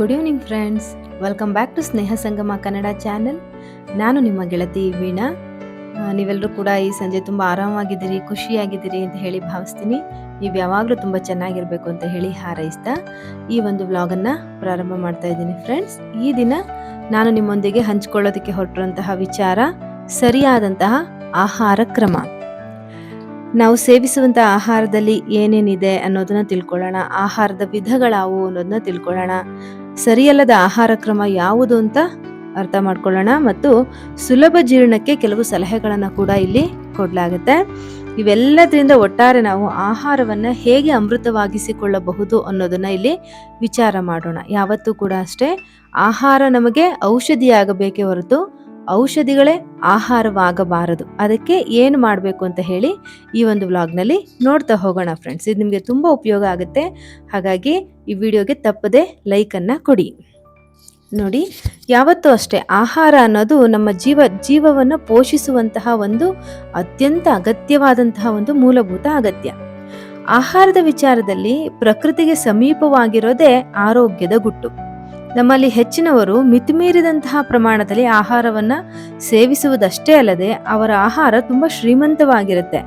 Good evening friends welcome back to Sneha Sangama Kannada channel ನಾನು ನಿಮ್ಮ ಗೆಳತಿ ವೀಣಾ. ನೀವೆಲ್ಲರೂ ಕೂಡ ಈ ಸಂಜೆ ತುಂಬ ಆರಾಮಾಗಿದ್ದೀರಿ, ಖುಷಿಯಾಗಿದ್ದೀರಿ ಅಂತ ಹೇಳಿ ಭಾವಿಸ್ತೀನಿ. ನೀವು ಯಾವಾಗಲೂ ತುಂಬ ಚೆನ್ನಾಗಿರಬೇಕು ಅಂತ ಹೇಳಿ ಹಾರೈಸ್ತಾ ಈ ಒಂದು ವ್ಲಾಗನ್ನು ಪ್ರಾರಂಭ ಮಾಡ್ತಾ ಇದ್ದೀನಿ ಫ್ರೆಂಡ್ಸ್ ಈ ದಿನ ನಾನು ನಿಮ್ಮೊಂದಿಗೆ ಹಂಚ್ಕೊಳ್ಳೋದಕ್ಕೆ ಹೊರಟಿರುವಂತಹ ವಿಚಾರ, ಸರಿಯಾದಂತಹ ಆಹಾರ ಕ್ರಮ. ನಾವು ಸೇವಿಸುವಂಥ ಆಹಾರದಲ್ಲಿ ಏನೇನಿದೆ ಅನ್ನೋದನ್ನ ತಿಳ್ಕೊಳ್ಳೋಣ, ಆಹಾರದ ವಿಧಗಳಾವು ಅನ್ನೋದನ್ನ ತಿಳ್ಕೊಳ್ಳೋಣ. ಸರಿಯಲ್ಲದ ಆಹಾರ ಕ್ರಮ ಯಾವುದು ಅಂತ ಅರ್ಥ ಮಾಡ್ಕೊಳ್ಳೋಣ. ಮತ್ತು ಸುಲಭ ಜೀರ್ಣಕ್ಕೆ ಕೆಲವು ಸಲಹೆಗಳನ್ನು ಕೂಡ ಇಲ್ಲಿ ಕೊಡಲಾಗುತ್ತೆ. ಇವೆಲ್ಲದರಿಂದ ಒಟ್ಟಾರೆ ನಾವು ಆಹಾರವನ್ನ ಹೇಗೆ ಅಮೃತವಾಗಿಸಿಕೊಳ್ಳಬಹುದು ಅನ್ನೋದನ್ನ ಇಲ್ಲಿ ವಿಚಾರ ಮಾಡೋಣ. ಯಾವತ್ತೂ ಕೂಡ ಅಷ್ಟೇ, ಆಹಾರ ನಮಗೆ ಔಷಧಿಯಾಗಬೇಕೇ ಹೊರತು ಔಷಧಿಗಳೇ ಆಹಾರವಾಗಬಾರದು. ಅದಕ್ಕೆ ಏನು ಮಾಡಬೇಕು ಅಂತ ಹೇಳಿ ಈ ಒಂದು ವ್ಲಾಗ್ನಲ್ಲಿ ನೋಡ್ತಾ ಹೋಗೋಣ ಫ್ರೆಂಡ್ಸ್. ಇದು ನಿಮಗೆ ತುಂಬ ಉಪಯೋಗ ಆಗುತ್ತೆ. ಹಾಗಾಗಿ ಈ ವಿಡಿಯೋಗೆ ತಪ್ಪದೆ ಲೈಕನ್ನು ಕೊಡಿ. ನೋಡಿ, ಯಾವತ್ತೂ ಅಷ್ಟೇ ಆಹಾರ ಅನ್ನೋದು ನಮ್ಮ ಜೀವ, ಜೀವವನ್ನು ಪೋಷಿಸುವಂತಹ ಒಂದು ಅತ್ಯಂತ ಅಗತ್ಯವಾದಂತಹ ಒಂದು ಮೂಲಭೂತ ಅಗತ್ಯ. ಆಹಾರದ ವಿಚಾರದಲ್ಲಿ ಪ್ರಕೃತಿಗೆ ಸಮೀಪವಾಗಿರೋದೇ ಆರೋಗ್ಯದ ಗುಟ್ಟು. ನಮ್ಮಲ್ಲಿ ಹೆಚ್ಚಿನವರು ಮಿತಿಮೀರಿದಂತಹ ಪ್ರಮಾಣದಲ್ಲಿ ಆಹಾರವನ್ನ ಸೇವಿಸುವುದಷ್ಟೇ ಅಲ್ಲದೆ ಅವರ ಆಹಾರ ತುಂಬಾ ಶ್ರೀಮಂತವಾಗಿರುತ್ತೆ.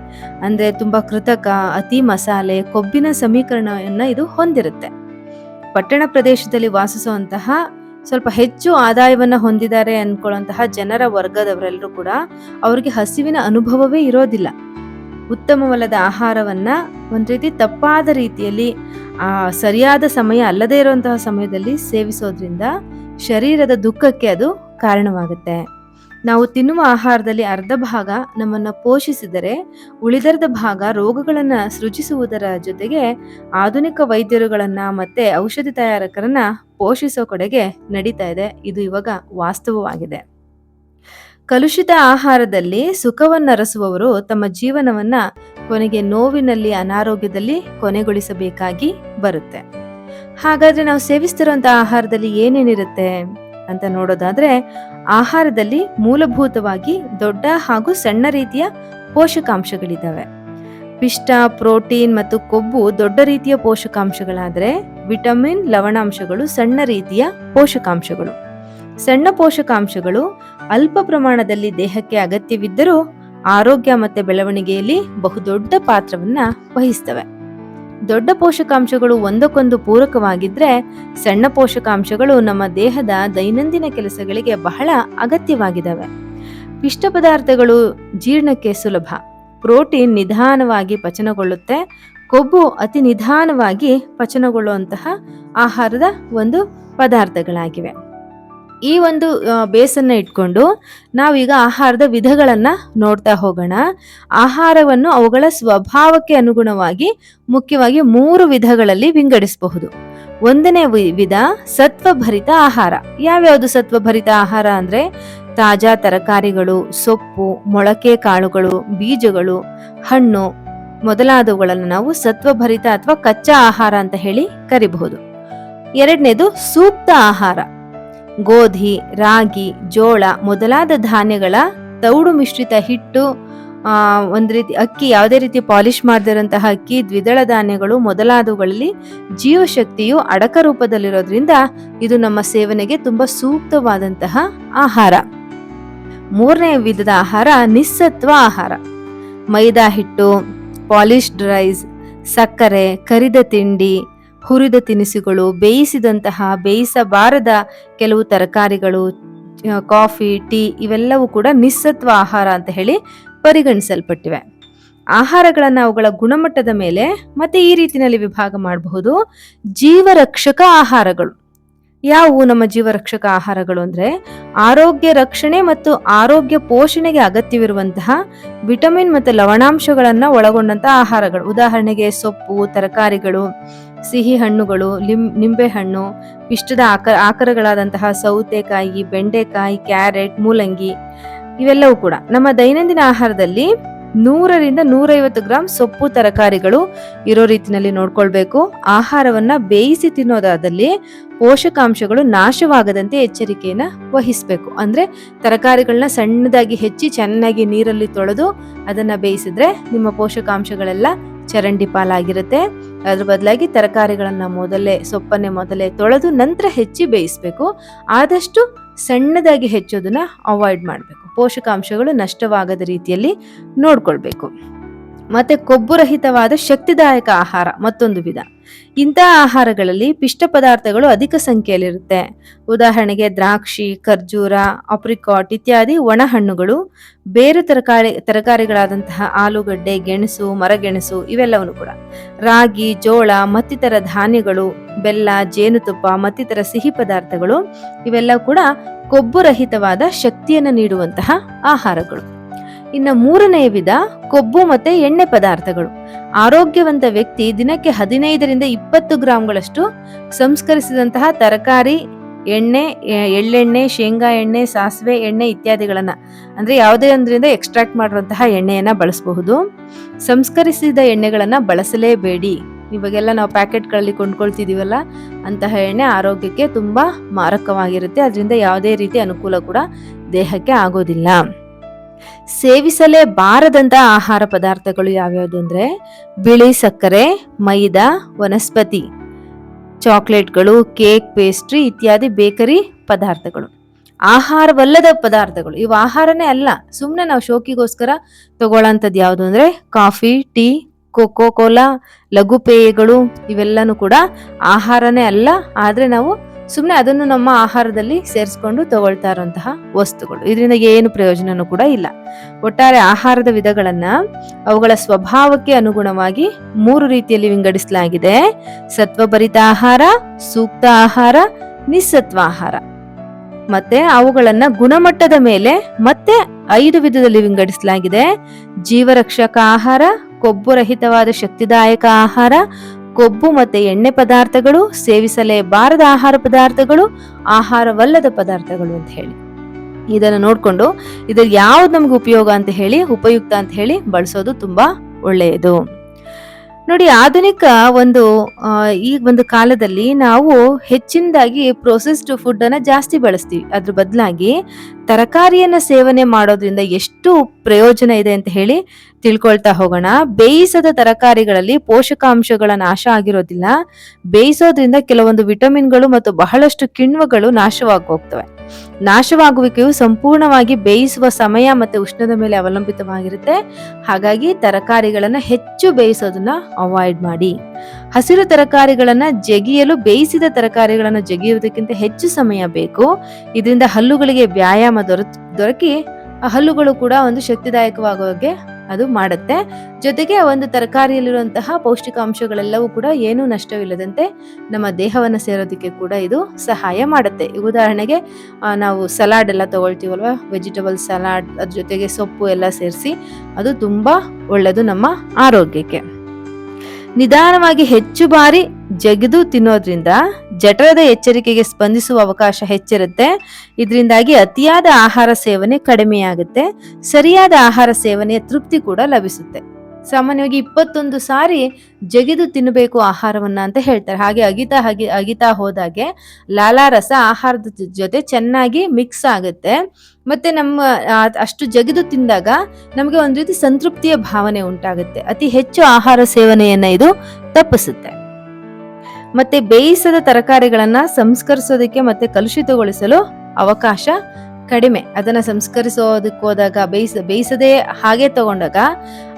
ಅಂದ್ರೆ ತುಂಬಾ ಕೃತಕ, ಅತಿ ಮಸಾಲೆ, ಕೊಬ್ಬಿನ ಸಮೀಕರಣವನ್ನ ಇದು ಹೊಂದಿರುತ್ತೆ. ಪಟ್ಟಣ ಪ್ರದೇಶದಲ್ಲಿ ವಾಸಿಸುವಂತಹ ಸ್ವಲ್ಪ ಹೆಚ್ಚು ಆದಾಯವನ್ನ ಹೊಂದಿದ್ದಾರೆ ಅನ್ಕೊಳ್ಳುವಂತಹ ಜನರ ವರ್ಗದವರೆಲ್ಲರೂ ಕೂಡ ಅವರಿಗೆ ಹಸಿವಿನ ಅನುಭವವೇ ಇರೋದಿಲ್ಲ. ಉತ್ತಮವಲ್ಲದ ಆಹಾರವನ್ನ ಒಂದು ರೀತಿ ತಪ್ಪಾದ ರೀತಿಯಲ್ಲಿ, ಆ, ಸರಿಯಾದ ಸಮಯ ಅಲ್ಲದೇ ಇರುವಂತಹ ಸಮಯದಲ್ಲಿ ಸೇವಿಸೋದ್ರಿಂದ ಶರೀರದ ದುಃಖಕ್ಕೆ ಅದು ಕಾರಣವಾಗುತ್ತೆ. ನಾವು ತಿನ್ನುವ ಆಹಾರದಲ್ಲಿ ಅರ್ಧ ಭಾಗ ನಮ್ಮನ್ನ ಪೋಷಿಸಿದರೆ ಉಳಿದರ್ಧ ಭಾಗ ರೋಗಗಳನ್ನು ಸೃಜಿಸುವುದರ ಜೊತೆಗೆ ಆಧುನಿಕ ವೈದ್ಯರುಗಳನ್ನ ಮತ್ತೆ ಔಷಧಿ ತಯಾರಕರನ್ನ ಪೋಷಿಸೋ ಕಡೆಗೆ ನಡೀತಾ ಇದೆ. ಇದು ಇವಾಗ ವಾಸ್ತವವಾಗಿದೆ. ಕಲುಷಿತ ಆಹಾರದಲ್ಲಿ ಸುಖವನ್ನರಸುವವರು ತಮ್ಮ ಜೀವನವನ್ನ ಕೊನೆಗೆ ನೋವಿನಲ್ಲಿ, ಅನಾರೋಗ್ಯದಲ್ಲಿ ಕೊನೆಗೊಳಿಸಬೇಕಾಗಿ ಬರುತ್ತೆ. ಹಾಗಾದ್ರೆ ನಾವು ಸೇವಿಸ್ತಿರುವಂತಹ ಆಹಾರದಲ್ಲಿ ಏನೇನಿರುತ್ತೆ ಅಂತ ನೋಡೋದಾದ್ರೆ ಆಹಾರದಲ್ಲಿ ಮೂಲಭೂತವಾಗಿ ದೊಡ್ಡ ಹಾಗೂ ಸಣ್ಣ ರೀತಿಯ ಪೋಷಕಾಂಶಗಳಿದ್ದಾವೆ. ಪಿಷ್ಟ, ಪ್ರೋಟೀನ್ ಮತ್ತು ಕೊಬ್ಬು ದೊಡ್ಡ ರೀತಿಯ ಪೋಷಕಾಂಶಗಳಾದರೆ ವಿಟಮಿನ್ ಲವಣಾಂಶಗಳು ಸಣ್ಣ ರೀತಿಯ ಪೋಷಕಾಂಶಗಳು. ಸಣ್ಣ ಪೋಷಕಾಂಶಗಳು ಅಲ್ಪ ಪ್ರಮಾಣದಲ್ಲಿ ದೇಹಕ್ಕೆ ಅಗತ್ಯವಿದ್ದರೂ ಆರೋಗ್ಯ ಮತ್ತು ಬೆಳವಣಿಗೆಯಲ್ಲಿ ಬಹುದೊಡ್ಡ ಪಾತ್ರವನ್ನು ವಹಿಸ್ತವೆ. ದೊಡ್ಡ ಪೋಷಕಾಂಶಗಳು ಒಂದಕ್ಕೊಂದು ಪೂರಕವಾಗಿದ್ರೆ ಸಣ್ಣ ಪೋಷಕಾಂಶಗಳು ನಮ್ಮ ದೇಹದ ದೈನಂದಿನ ಕೆಲಸಗಳಿಗೆ ಬಹಳ ಅಗತ್ಯವಾಗಿದ್ದಾವೆ ಪಿಷ್ಟ ಪದಾರ್ಥಗಳು ಜೀರ್ಣಕ್ಕೆ ಸುಲಭ. ಪ್ರೋಟೀನ್ ನಿಧಾನವಾಗಿ ಪಚನಗೊಳ್ಳುತ್ತೆ. ಕೊಬ್ಬು ಅತಿ ನಿಧಾನವಾಗಿ ಪಚನಗೊಳ್ಳುವಂತಹ ಆಹಾರದ ಒಂದು ಪದಾರ್ಥಗಳಾಗಿವೆ. ಈ ಒಂದು ಬೇಸನ್ನು ಇಟ್ಕೊಂಡು ನಾವೀಗ ಆಹಾರದ ವಿಧಗಳನ್ನು ನೋಡ್ತಾ ಹೋಗೋಣ. ಆಹಾರವನ್ನು ಅವುಗಳ ಸ್ವಭಾವಕ್ಕೆ ಅನುಗುಣವಾಗಿ ಮುಖ್ಯವಾಗಿ ಮೂರು ವಿಧಗಳಲ್ಲಿ ವಿಂಗಡಿಸಬಹುದು. ಒಂದನೇ ವಿಧ ಸತ್ವಭರಿತ ಆಹಾರ. ಯಾವ್ಯಾವುದು ಸತ್ವಭರಿತ ಆಹಾರ ಅಂದ್ರೆ ತಾಜಾ ತರಕಾರಿಗಳು, ಸೊಪ್ಪು, ಮೊಳಕೆ ಕಾಳುಗಳು, ಬೀಜಗಳು, ಹಣ್ಣು ಮೊದಲಾದವುಗಳನ್ನು ನಾವು ಸತ್ವಭರಿತ ಅಥವಾ ಕಚ್ಚಾ ಆಹಾರ ಅಂತ ಹೇಳಿ ಕರಿಬಹುದು. ಎರಡನೇದು ಸೂಕ್ತ ಆಹಾರ. ಗೋಧಿ, ರಾಗಿ, ಜೋಳ ಮೊದಲಾದ ಧಾನ್ಯಗಳ ತೌಡು ಮಿಶ್ರಿತ ಹಿಟ್ಟು ಒಂದು ರೀತಿ ಅಕ್ಕಿ, ಯಾವುದೇ ರೀತಿ ಪಾಲಿಶ್ ಮಾಡದಿರಂತಹ ಅಕ್ಕಿ, ದ್ವಿದಳ ಧಾನ್ಯಗಳು ಮೊದಲಾದವುಗಳಲ್ಲಿ ಜೀವಶಕ್ತಿಯು ಅಡಕ ರೂಪದಲ್ಲಿರೋದ್ರಿಂದ ಇದು ನಮ್ಮ ಸೇವನೆಗೆ ತುಂಬಾ ಸೂಕ್ತವಾದಂತಹ ಆಹಾರ. ಮೂರನೇ ವಿಧದ ಆಹಾರ ನಿಸ್ಸತ್ವ ಆಹಾರ. ಮೈದಾ ಹಿಟ್ಟು, ಪಾಲಿಶ್ಡ್ ರೈಸ್, ಸಕ್ಕರೆ, ಕರಿದ ತಿಂಡಿ ಹುರಿದ ತಿನಿಸುಗಳು, ಬೇಯಿಸಿದಂತಹ ಬೇಯಿಸಬಾರದ ಕೆಲವು ತರಕಾರಿಗಳು ಕಾಫಿ, ಟೀ ಇವೆಲ್ಲವೂ ಕೂಡ ನಿಸ್ಸತ್ವ ಆಹಾರ ಅಂತ ಹೇಳಿ ಪರಿಗಣಿಸಲ್ಪಟ್ಟಿವೆ. ಆಹಾರಗಳನ್ನು ಅವುಗಳ ಗುಣಮಟ್ಟದ ಮೇಲೆ ಮತ್ತೆ ಈ ರೀತಿಯಲ್ಲಿ ವಿಭಾಗ ಮಾಡಬಹುದು. ಜೀವರಕ್ಷಕ ಆಹಾರಗಳು. ಯಾವುವು ನಮ್ಮ ಜೀವರಕ್ಷಕ ಆಹಾರಗಳು ಅಂದ್ರೆ ಆರೋಗ್ಯ ರಕ್ಷಣೆ ಮತ್ತು ಆರೋಗ್ಯ ಪೋಷಣೆಗೆ ಅಗತ್ಯವಿರುವಂತಹ ವಿಟಮಿನ್ ಮತ್ತು ಲವಣಾಂಶಗಳನ್ನು ಒಳಗೊಂಡಂತಹ ಆಹಾರಗಳು. ಉದಾಹರಣೆಗೆ ಸೊಪ್ಪು, ತರಕಾರಿಗಳು ಸಿಹಿ ಹಣ್ಣುಗಳು, ಲಿಂ ನಿಂಬೆಹಣ್ಣು ಪಿಷ್ಟದ ಆಕ, ಆಕಾರಗಳಾದಂತಹ ಸೌತೆಕಾಯಿ, ಬೆಂಡೆಕಾಯಿ, ಕ್ಯಾರೆಟ್, ಮೂಲಂಗಿ ಇವೆಲ್ಲವೂ ಕೂಡ. ನಮ್ಮ ದೈನಂದಿನ ಆಹಾರದಲ್ಲಿ ನೂರರಿಂದ ನೂರೈವತ್ತು ಗ್ರಾಂ ಸೊಪ್ಪು ತರಕಾರಿಗಳು ಇರೋ ರೀತಿನಲ್ಲಿ ನೋಡ್ಕೊಳ್ಬೇಕು. ಆಹಾರವನ್ನ ಬೇಯಿಸಿ ತಿನ್ನೋದಾದಲ್ಲಿ ಪೋಷಕಾಂಶಗಳು ನಾಶವಾಗದಂತೆ ಎಚ್ಚರಿಕೆಯನ್ನು ವಹಿಸಬೇಕು. ಅಂದ್ರೆ ತರಕಾರಿಗಳನ್ನ ಸಣ್ಣದಾಗಿ ಹೆಚ್ಚಿ ಚೆನ್ನಾಗಿ ನೀರಲ್ಲಿ ತೊಳೆದು ಅದನ್ನ ಬೇಯಿಸಿದ್ರೆ ನಿಮ್ಮ ಪೋಷಕಾಂಶಗಳೆಲ್ಲ ಚರಂಡಿ ಪಾಲಾಗಿರುತ್ತೆ. ಅದ್ರ ಬದಲಾಗಿ ತರಕಾರಿಗಳನ್ನ ಮೊದಲೇ, ಸೊಪ್ಪನ್ನೇ ಮೊದಲೇ ತೊಳೆದು ನಂತರ ಹೆಚ್ಚಿ ಬೇಯಿಸಬೇಕು. ಆದಷ್ಟು ಸಣ್ಣದಾಗಿ ಹೆಚ್ಚೋದನ್ನ ಅವಾಯ್ಡ್ ಮಾಡಬೇಕು. ಪೋಷಕಾಂಶಗಳು ನಷ್ಟವಾಗದ ರೀತಿಯಲ್ಲಿ ನೋಡ್ಕೊಳ್ಬೇಕು. ಮತ್ತೆ ಕೊಬ್ಬು ರಹಿತವಾದ ಶಕ್ತಿದಾಯಕ ಆಹಾರ ಮತ್ತೊಂದು ವಿಧ. ಇಂತಹ ಆಹಾರಗಳಲ್ಲಿ ಪಿಷ್ಟ ಪದಾರ್ಥಗಳು ಅಧಿಕ ಸಂಖ್ಯೆಯಲ್ಲಿರುತ್ತೆ. ಉದಾಹರಣೆಗೆ ದ್ರಾಕ್ಷಿ, ಖರ್ಜೂರ, ಅಪ್ರಿಕಾಟ್ ಇತ್ಯಾದಿ ಒಣ ಹಣ್ಣುಗಳು ಬೇರೆ ತರಕಾರಿ, ತರಕಾರಿಗಳಾದಂತಹ ಆಲೂಗಡ್ಡೆ, ಗೆಣಸು, ಮರಗೆಣಸು ಇವೆಲ್ಲವನ್ನು ಕೂಡ. ರಾಗಿ, ಜೋಳ, ಮತ್ತಿತರ ಧಾನ್ಯಗಳು, ಬೆಲ್ಲ, ಜೇನುತುಪ್ಪ, ಮತ್ತಿತರ ಸಿಹಿ ಪದಾರ್ಥಗಳು ಇವೆಲ್ಲ ಕೂಡ ಕೊಬ್ಬು ರಹಿತವಾದ ಶಕ್ತಿಯನ್ನು ನೀಡುವಂತಹ ಆಹಾರಗಳು. ಇನ್ನು ಮೂರನೆಯ ವಿಧ ಕೊಬ್ಬು ಮತ್ತೆ ಎಣ್ಣೆ ಪದಾರ್ಥಗಳು. ಆರೋಗ್ಯವಂತ ವ್ಯಕ್ತಿ ದಿನಕ್ಕೆ ಹದಿನೈದರಿಂದ ಇಪ್ಪತ್ತು ಗ್ರಾಂಗಳಷ್ಟು ಸಂಸ್ಕರಿಸಿದಂತಹ ತರಕಾರಿ, ಎಣ್ಣೆ ಎಳ್ಳೆಣ್ಣೆ, ಶೇಂಗಾ ಎಣ್ಣೆ, ಸಾಸಿವೆ ಎಣ್ಣೆ ಇತ್ಯಾದಿಗಳನ್ನ ಅಂದ್ರೆ ಯಾವುದೇ ಒಂದರಿಂದ ಎಕ್ಸ್ಟ್ರಾಕ್ಟ್ ಮಾಡಿರುವಂತಹ ಎಣ್ಣೆಯನ್ನ ಬಳಸಬಹುದು. ಸಂಸ್ಕರಿಸಿದ ಎಣ್ಣೆಗಳನ್ನ ಬಳಸಲೇಬೇಡಿ. ಇವಾಗೆಲ್ಲ ನಾವು ಪ್ಯಾಕೆಟ್ಗಳಲ್ಲಿ ಕೊಂಡ್ಕೊಳ್ತಿದ್ದೀವಲ್ಲ ಅಂತಹ ಎಣ್ಣೆ ಆರೋಗ್ಯಕ್ಕೆ ತುಂಬಾ ಮಾರಕವಾಗಿರುತ್ತೆ. ಅದರಿಂದ ಯಾವುದೇ ರೀತಿ ಅನುಕೂಲ ಕೂಡ ದೇಹಕ್ಕೆ ಆಗೋದಿಲ್ಲ. ಸೇವಿಸಲೇಬಾರದಂತಹ ಆಹಾರ ಪದಾರ್ಥಗಳು ಯಾವ್ಯಾವುದು ಅಂದ್ರೆ ಬಿಳಿ ಸಕ್ಕರೆ, ಮೈದಾ, ವನಸ್ಪತಿ, ಚಾಕ್ಲೇಟ್ಗಳು, ಕೇಕ್, ಪೇಸ್ಟ್ರಿ ಇತ್ಯಾದಿ ಬೇಕರಿ ಪದಾರ್ಥಗಳು. ಆಹಾರವಲ್ಲದ ಪದಾರ್ಥಗಳು. ಇವು ಆಹಾರನೇ ಅಲ್ಲ. ಸುಮ್ಮನೆ ನಾವು ಶೋಕಿಗೋಸ್ಕರ ತಗೊಳ್ಳೋಂಥದ್ದು ಯಾವುದು ಅಂದ್ರೆ ಕಾಫಿ, ಟೀ, ಕೋಕೋ ಕೋಲಾ, ಲಘು ಪೇಯಗಳು, ಇವೆಲ್ಲನೂ ಕೂಡ ಆಹಾರನೇ ಅಲ್ಲ. ಆದರೆ ನಾವು ಸುಮ್ಮನೆ ಅದನ್ನು ನಮ್ಮ ಆಹಾರದಲ್ಲಿ ಸೇರಿಸ್ಕೊಂಡು ತಗೊಳ್ತಾ ಇರುವಂತಹ ವಸ್ತುಗಳು. ಇದರಿಂದ ಏನು ಪ್ರಯೋಜನನೂ ಕೂಡ ಇಲ್ಲ. ಒಟ್ಟಾರೆ ಆಹಾರದ ವಿಧಗಳನ್ನ ಅವುಗಳ ಸ್ವಭಾವಕ್ಕೆ ಅನುಗುಣವಾಗಿ ಮೂರು ರೀತಿಯಲ್ಲಿ ವಿಂಗಡಿಸಲಾಗಿದೆ. ಸತ್ವಭರಿತ ಆಹಾರ, ಸೂಕ್ತ ಆಹಾರ, ನಿಸ್ಸತ್ವ ಆಹಾರ. ಮತ್ತೆ ಅವುಗಳನ್ನ ಗುಣಮಟ್ಟದ ಮೇಲೆ ಮತ್ತೆ ಐದು ವಿಧದಲ್ಲಿ ವಿಂಗಡಿಸಲಾಗಿದೆ. ಜೀವರಕ್ಷಕ ಆಹಾರ, ಕೊಬ್ಬು ರಹಿತವಾದ ಶಕ್ತಿದಾಯಕ ಆಹಾರ ಕೊಬ್ಬು ಮತ್ತೆ ಎಣ್ಣೆ ಪದಾರ್ಥಗಳು ಸೇವಿಸಲೇಬಾರದ ಆಹಾರ ಪದಾರ್ಥಗಳು, ಆಹಾರವಲ್ಲದ ಪದಾರ್ಥಗಳು ಅಂತ ಹೇಳಿ. ಇದನ್ನು ನೋಡಿಕೊಂಡು ಇದು ಯಾವ್ದು ನಮ್ಗೆ ಉಪಯೋಗ ಅಂತ ಹೇಳಿ, ಉಪಯುಕ್ತ ಅಂತ ಹೇಳಿ ಬಳಸೋದು ತುಂಬಾ ಒಳ್ಳೆಯದು. ನೋಡಿ, ಆಧುನಿಕ ಒಂದು ಈ ಒಂದು ಕಾಲದಲ್ಲಿ ನಾವು ಹೆಚ್ಚಿನದಾಗಿ ಪ್ರೊಸೆಸ್ಡ್ ಫುಡ್ ಅನ್ನ ಜಾಸ್ತಿ ಬಳಸ್ತೀವಿ. ಅದ್ರ ಬದಲಾಗಿ ತರಕಾರಿಯನ್ನ ಸೇವನೆ ಮಾಡೋದ್ರಿಂದ ಎಷ್ಟು ಪ್ರಯೋಜನ ಇದೆ ಅಂತ ಹೇಳಿ ತಿಳ್ಕೊಳ್ತಾ ಹೋಗೋಣ. ಬೇಯಿಸದ ತರಕಾರಿಗಳಲ್ಲಿ ಪೋಷಕಾಂಶಗಳ ನಾಶ ಆಗಿರೋದಿಲ್ಲ. ಬೇಯಿಸೋದ್ರಿಂದ ಕೆಲವೊಂದು ವಿಟಮಿನ್ಗಳು ಮತ್ತು ಬಹಳಷ್ಟು ಕಿಣ್ವಗಳು ನಾಶವಾಗಿ ಹೋಗ್ತವೆ. ನಾಶವಾಗುವಿಕೆಯು ಸಂಪೂರ್ಣವಾಗಿ ಬೇಯಿಸುವ ಸಮಯ ಮತ್ತೆ ಉಷ್ಣದ ಮೇಲೆ ಅವಲಂಬಿತವಾಗಿರುತ್ತೆ. ಹಾಗಾಗಿ ತರಕಾರಿಗಳನ್ನು ಹೆಚ್ಚು ಬೇಯಿಸೋದನ್ನ ಅವಾಯ್ಡ್ ಮಾಡಿ. ಹಸಿರು ತರಕಾರಿಗಳನ್ನ ಜಗಿಯಲು, ಬೇಯಿಸಿದ ತರಕಾರಿಗಳನ್ನು ಜಗಿಯುವುದಕ್ಕಿಂತ ಹೆಚ್ಚು ಸಮಯ ಬೇಕು. ಇದರಿಂದ ಹಲ್ಲುಗಳಿಗೆ ವ್ಯಾಯಾಮ ದೊರ ದೊರಕಿ ಹಲ್ಲುಗಳು ಕೂಡ ಒಂದು ಶಕ್ತಿದಾಯಕವಾಗೋಗೆ ಅದು ಮಾಡುತ್ತೆ. ಜೊತೆಗೆ ಒಂದು ತರಕಾರಿಯಲ್ಲಿರುವಂತಹ ಪೌಷ್ಟಿಕಾಂಶಗಳೆಲ್ಲವೂ ಕೂಡ ಏನೂ ನಷ್ಟವಿಲ್ಲದಂತೆ ನಮ್ಮ ದೇಹವನ್ನು ಸೇರೋದಕ್ಕೆ ಕೂಡ ಇದು ಸಹಾಯ ಮಾಡುತ್ತೆ. ಉದಾಹರಣೆಗೆ ನಾವು ಸಲಾಡ್ ಎಲ್ಲ ತಗೊಳ್ತೀವಲ್ವ? ವೆಜಿಟೇಬಲ್ ಸಲಾಡ್ ಅದ್ರ ಜೊತೆಗೆ ಸೊಪ್ಪು ಎಲ್ಲ ಸೇರಿಸಿ, ಅದು ತುಂಬ ಒಳ್ಳೆಯದು ನಮ್ಮ ಆರೋಗ್ಯಕ್ಕೆ. ನಿಧಾನವಾಗಿ ಹೆಚ್ಚು ಬಾರಿ ಜಗಿದು ತಿನ್ನೋದ್ರಿಂದ ಜಠರದ ಎಚ್ಚರಿಕೆಗೆ ಸ್ಪಂದಿಸುವ ಅವಕಾಶ ಹೆಚ್ಚಿರುತ್ತೆ. ಇದರಿಂದಾಗಿ ಅತಿಯಾದ ಆಹಾರ ಸೇವನೆ ಕಡಿಮೆಯಾಗುತ್ತೆ. ಸರಿಯಾದ ಆಹಾರ ಸೇವನೆಯ ತೃಪ್ತಿ ಕೂಡ ಲಭಿಸುತ್ತೆ. ಸಾಮಾನ್ಯವಾಗಿ ಇಪ್ಪತ್ತೊಂದು ಸಾರಿ ಜಗಿದು ತಿನ್ನಬೇಕು ಆಹಾರವನ್ನ ಅಂತ ಹೇಳ್ತಾರೆ. ಹಾಗೆ ಅಗಿತಾ ಹಾಗೆ ಅಗಿತಾ ಹೋದಾಗೆ ಲಾಲಾರಸ ಆಹಾರದ ಜೊತೆ ಚೆನ್ನಾಗಿ ಮಿಕ್ಸ್ ಆಗುತ್ತೆ. ಮತ್ತೆ ನಮ್ಮ ಅಷ್ಟು ಜಗಿದು ತಿಂದಾಗ ನಮಗೆ ಒಂದು ರೀತಿ ಸಂತೃಪ್ತಿಯ ಭಾವನೆ ಉಂಟಾಗುತ್ತೆ. ಅತಿ ಹೆಚ್ಚು ಆಹಾರ ಸೇವನೆಯನ್ನ ಇದು ತಪ್ಪಿಸುತ್ತೆ. ಮತ್ತೆ ಬೇಯಿಸದ ತರಕಾರಿಗಳನ್ನ ಸಂಸ್ಕರಿಸೋದಕ್ಕೆ ಮತ್ತೆ ಕಲುಷಿತಗೊಳಿಸಲು ಅವಕಾಶ ಕಡಿಮೆ. ಅದನ್ನ ಸಂಸ್ಕರಿಸೋದಕ್ಕೆ ಹೋದಾಗ ಬೇಯಿಸ, ಬೇಯಿಸದೆ ಹಾಗೆ ತಗೊಂಡಾಗ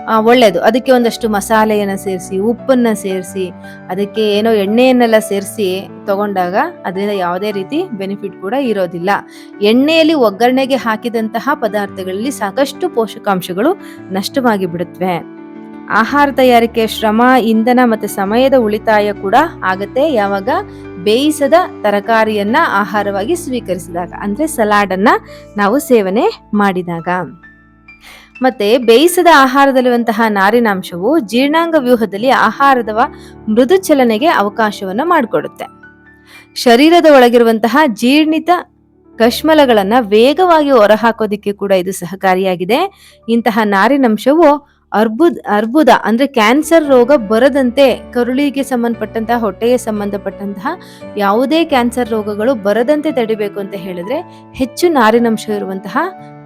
ಆ, ಒಳ್ಳೇದು. ಅದಕ್ಕೆ ಒಂದಷ್ಟು ಮಸಾಲೆಯನ್ನು ಸೇರಿಸಿ ಉಪ್ಪನ್ನ ಸೇರಿಸಿ ಅದಕ್ಕೆ ಏನೋ ಎಣ್ಣೆಯನ್ನೆಲ್ಲ ಸೇರಿಸಿ ತಗೊಂಡಾಗ ಅದರಿಂದ ಯಾವುದೇ ರೀತಿ ಬೆನಿಫಿಟ್ ಕೂಡ ಇರೋದಿಲ್ಲ. ಎಣ್ಣೆಯಲ್ಲಿ ಒಗ್ಗರಣೆಗೆ ಹಾಕಿದಂತಹ ಪದಾರ್ಥಗಳಲ್ಲಿ ಸಾಕಷ್ಟು ಪೋಷಕಾಂಶಗಳು ನಷ್ಟವಾಗಿ ಬಿಡುತ್ತವೆ ಆಹಾರ ತಯಾರಿಕೆ ಶ್ರಮ ಇಂಧನ ಮತ್ತೆ ಸಮಯದ ಉಳಿತಾಯ ಕೂಡ ಆಗತ್ತೆ. ಯಾವಾಗ? ಬೇಯಿಸದ ತರಕಾರಿಯನ್ನ ಆಹಾರವಾಗಿ ಸ್ವೀಕರಿಸಿದಾಗ. ಅಂದ್ರೆ ಸಲಾಡನ್ನು ನಾವು ಸೇವನೆ ಮಾಡಿದಾಗ. ಮತ್ತೆ ಬೇಯಿಸದ ಆಹಾರದಲ್ಲಿರುವಂತಹ ನಾರಿನಾಂಶವು ಜೀರ್ಣಾಂಗ ವ್ಯೂಹದಲ್ಲಿ ಆಹಾರದ ಮೃದು ಚಲನೆಗೆ ಅವಕಾಶವನ್ನು ಮಾಡಿಕೊಡುತ್ತೆ. ಶರೀರದ ಒಳಗಿರುವಂತಹ ಜೀರ್ಣಿತ ಕಶ್ಮಲಗಳನ್ನ ವೇಗವಾಗಿ ಹೊರಹಾಕೋದಿಕ್ಕೆ ಕೂಡ ಇದು ಸಹಕಾರಿಯಾಗಿದೆ. ಇಂತಹ ನಾರಿನಂಶವು ಅರ್ಬುದ್, ಅರ್ಬುದ ಅಂದ್ರೆ ಕ್ಯಾನ್ಸರ್ ರೋಗ ಬರದಂತೆ ಕರುಳಿಗೆ ಸಂಬಂಧಪಟ್ಟಂತಹ, ಹೊಟ್ಟೆಗೆ ಸಂಬಂಧಪಟ್ಟಂತಹ ಯಾವುದೇ ಕ್ಯಾನ್ಸರ್ ರೋಗಗಳು ಬರದಂತೆ ತಡಿಬೇಕು ಅಂತ ಹೇಳಿದ್ರೆ ಹೆಚ್ಚು ನಾರಿನಂಶ ಇರುವಂತಹ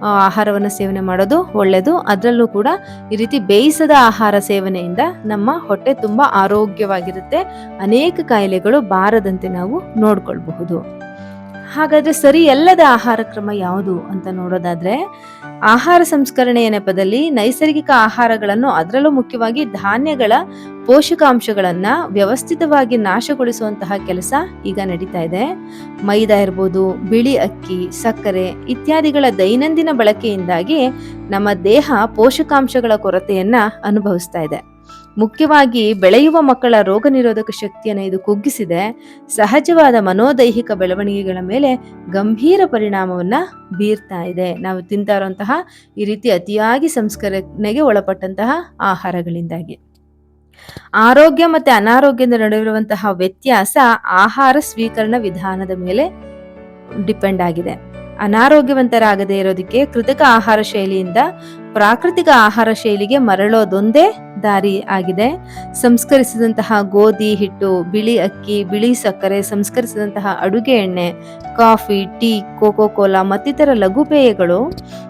ಆಹಾರವನ್ನು ಸೇವನೆ ಮಾಡೋದು ಒಳ್ಳೆಯದು ಅದರಲ್ಲೂ ಕೂಡ ಈ ರೀತಿ ಬೇಯಿಸದ ಆಹಾರ ಸೇವನೆಯಿಂದ ನಮ್ಮ ಹೊಟ್ಟೆ ತುಂಬ ಆರೋಗ್ಯವಾಗಿರುತ್ತೆ. ಅನೇಕ ಕಾಯಿಲೆಗಳು ಬಾರದಂತೆ ನಾವು ನೋಡ್ಕೊಳ್ಬಹುದು. ಹಾಗಾದರೆ ಸರಿ ಎಲ್ಲದ ಆಹಾರ ಕ್ರಮ ಯಾವುದು ಅಂತ ನೋಡೋದಾದ್ರೆ ಆಹಾರ ಸಂಸ್ಕರಣೆಯ ನೆಪದಲ್ಲಿ ನೈಸರ್ಗಿಕ ಆಹಾರಗಳನ್ನು ಅದರಲ್ಲೂ ಮುಖ್ಯವಾಗಿ ಧಾನ್ಯಗಳ ಪೋಷಕಾಂಶಗಳನ್ನ ವ್ಯವಸ್ಥಿತವಾಗಿ ನಾಶಗೊಳಿಸುವಂತಹ ಕೆಲಸ ಈಗ ನಡೀತಾ ಇದೆ. ಮೈದಾ ಇರ್ಬೋದು, ಬಿಳಿ ಅಕ್ಕಿ, ಸಕ್ಕರೆ ಇತ್ಯಾದಿಗಳ ದೈನಂದಿನ ಬಳಕೆಯಿಂದಾಗಿ ನಮ್ಮ ದೇಹ ಪೋಷಕಾಂಶಗಳ ಕೊರತೆಯನ್ನ ಅನುಭವಿಸ್ತಾ ಇದೆ. ಮುಖ್ಯವಾಗಿ ಬೆಳೆಯುವ ಮಕ್ಕಳ ರೋಗ ನಿರೋಧಕ ಶಕ್ತಿಯನ್ನು ಇದು ಕುಗ್ಗಿಸಿದೆ. ಸಹಜವಾದ ಮನೋದೈಹಿಕ ಬೆಳವಣಿಗೆಗಳ ಮೇಲೆ ಗಂಭೀರ ಪರಿಣಾಮವನ್ನ ಬೀರ್ತಾ ಇದೆ. ನಾವು ತಿಂತಾ ಇರುವಂತಹ ಈ ರೀತಿ ಅತಿಯಾಗಿ ಸಂಸ್ಕರಣೆಗೆ ಒಳಪಟ್ಟಂತಹ ಆಹಾರಗಳಿಂದಾಗಿ. ಆರೋಗ್ಯ ಮತ್ತೆ ಅನಾರೋಗ್ಯದ ನಡುವಿರುವಂತಹ ವ್ಯತ್ಯಾಸ ಆಹಾರ ಸ್ವೀಕರಣ ವಿಧಾನದ ಮೇಲೆ ಡಿಪೆಂಡ್ ಆಗಿದೆ. ಅನಾರೋಗ್ಯವಂತರಾಗದೇ ಇರೋದಕ್ಕೆ ಕೃತಕ ಆಹಾರ ಶೈಲಿಯಿಂದ ಪ್ರಾಕೃತಿಕ ಆಹಾರ ಶೈಲಿಗೆ ಮರಳೋದೊಂದೇ ದಾರಿ ಆಗಿದೆ. ಸಂಸ್ಕರಿಸಿದಂತಹ ಗೋಧಿ, ಹಿಟ್ಟು, ಬಿಳಿ ಅಕ್ಕಿ, ಬಿಳಿ ಸಕ್ಕರೆ, ಸಂಸ್ಕರಿಸಿದಂತಹ ಅಡುಗೆ ಎಣ್ಣೆ, ಕಾಫಿ, ಟೀ ಕೋಕೋ ಕೋಲಾ ಮತ್ತಿತರ ಲಘು ಪೇಯಗಳು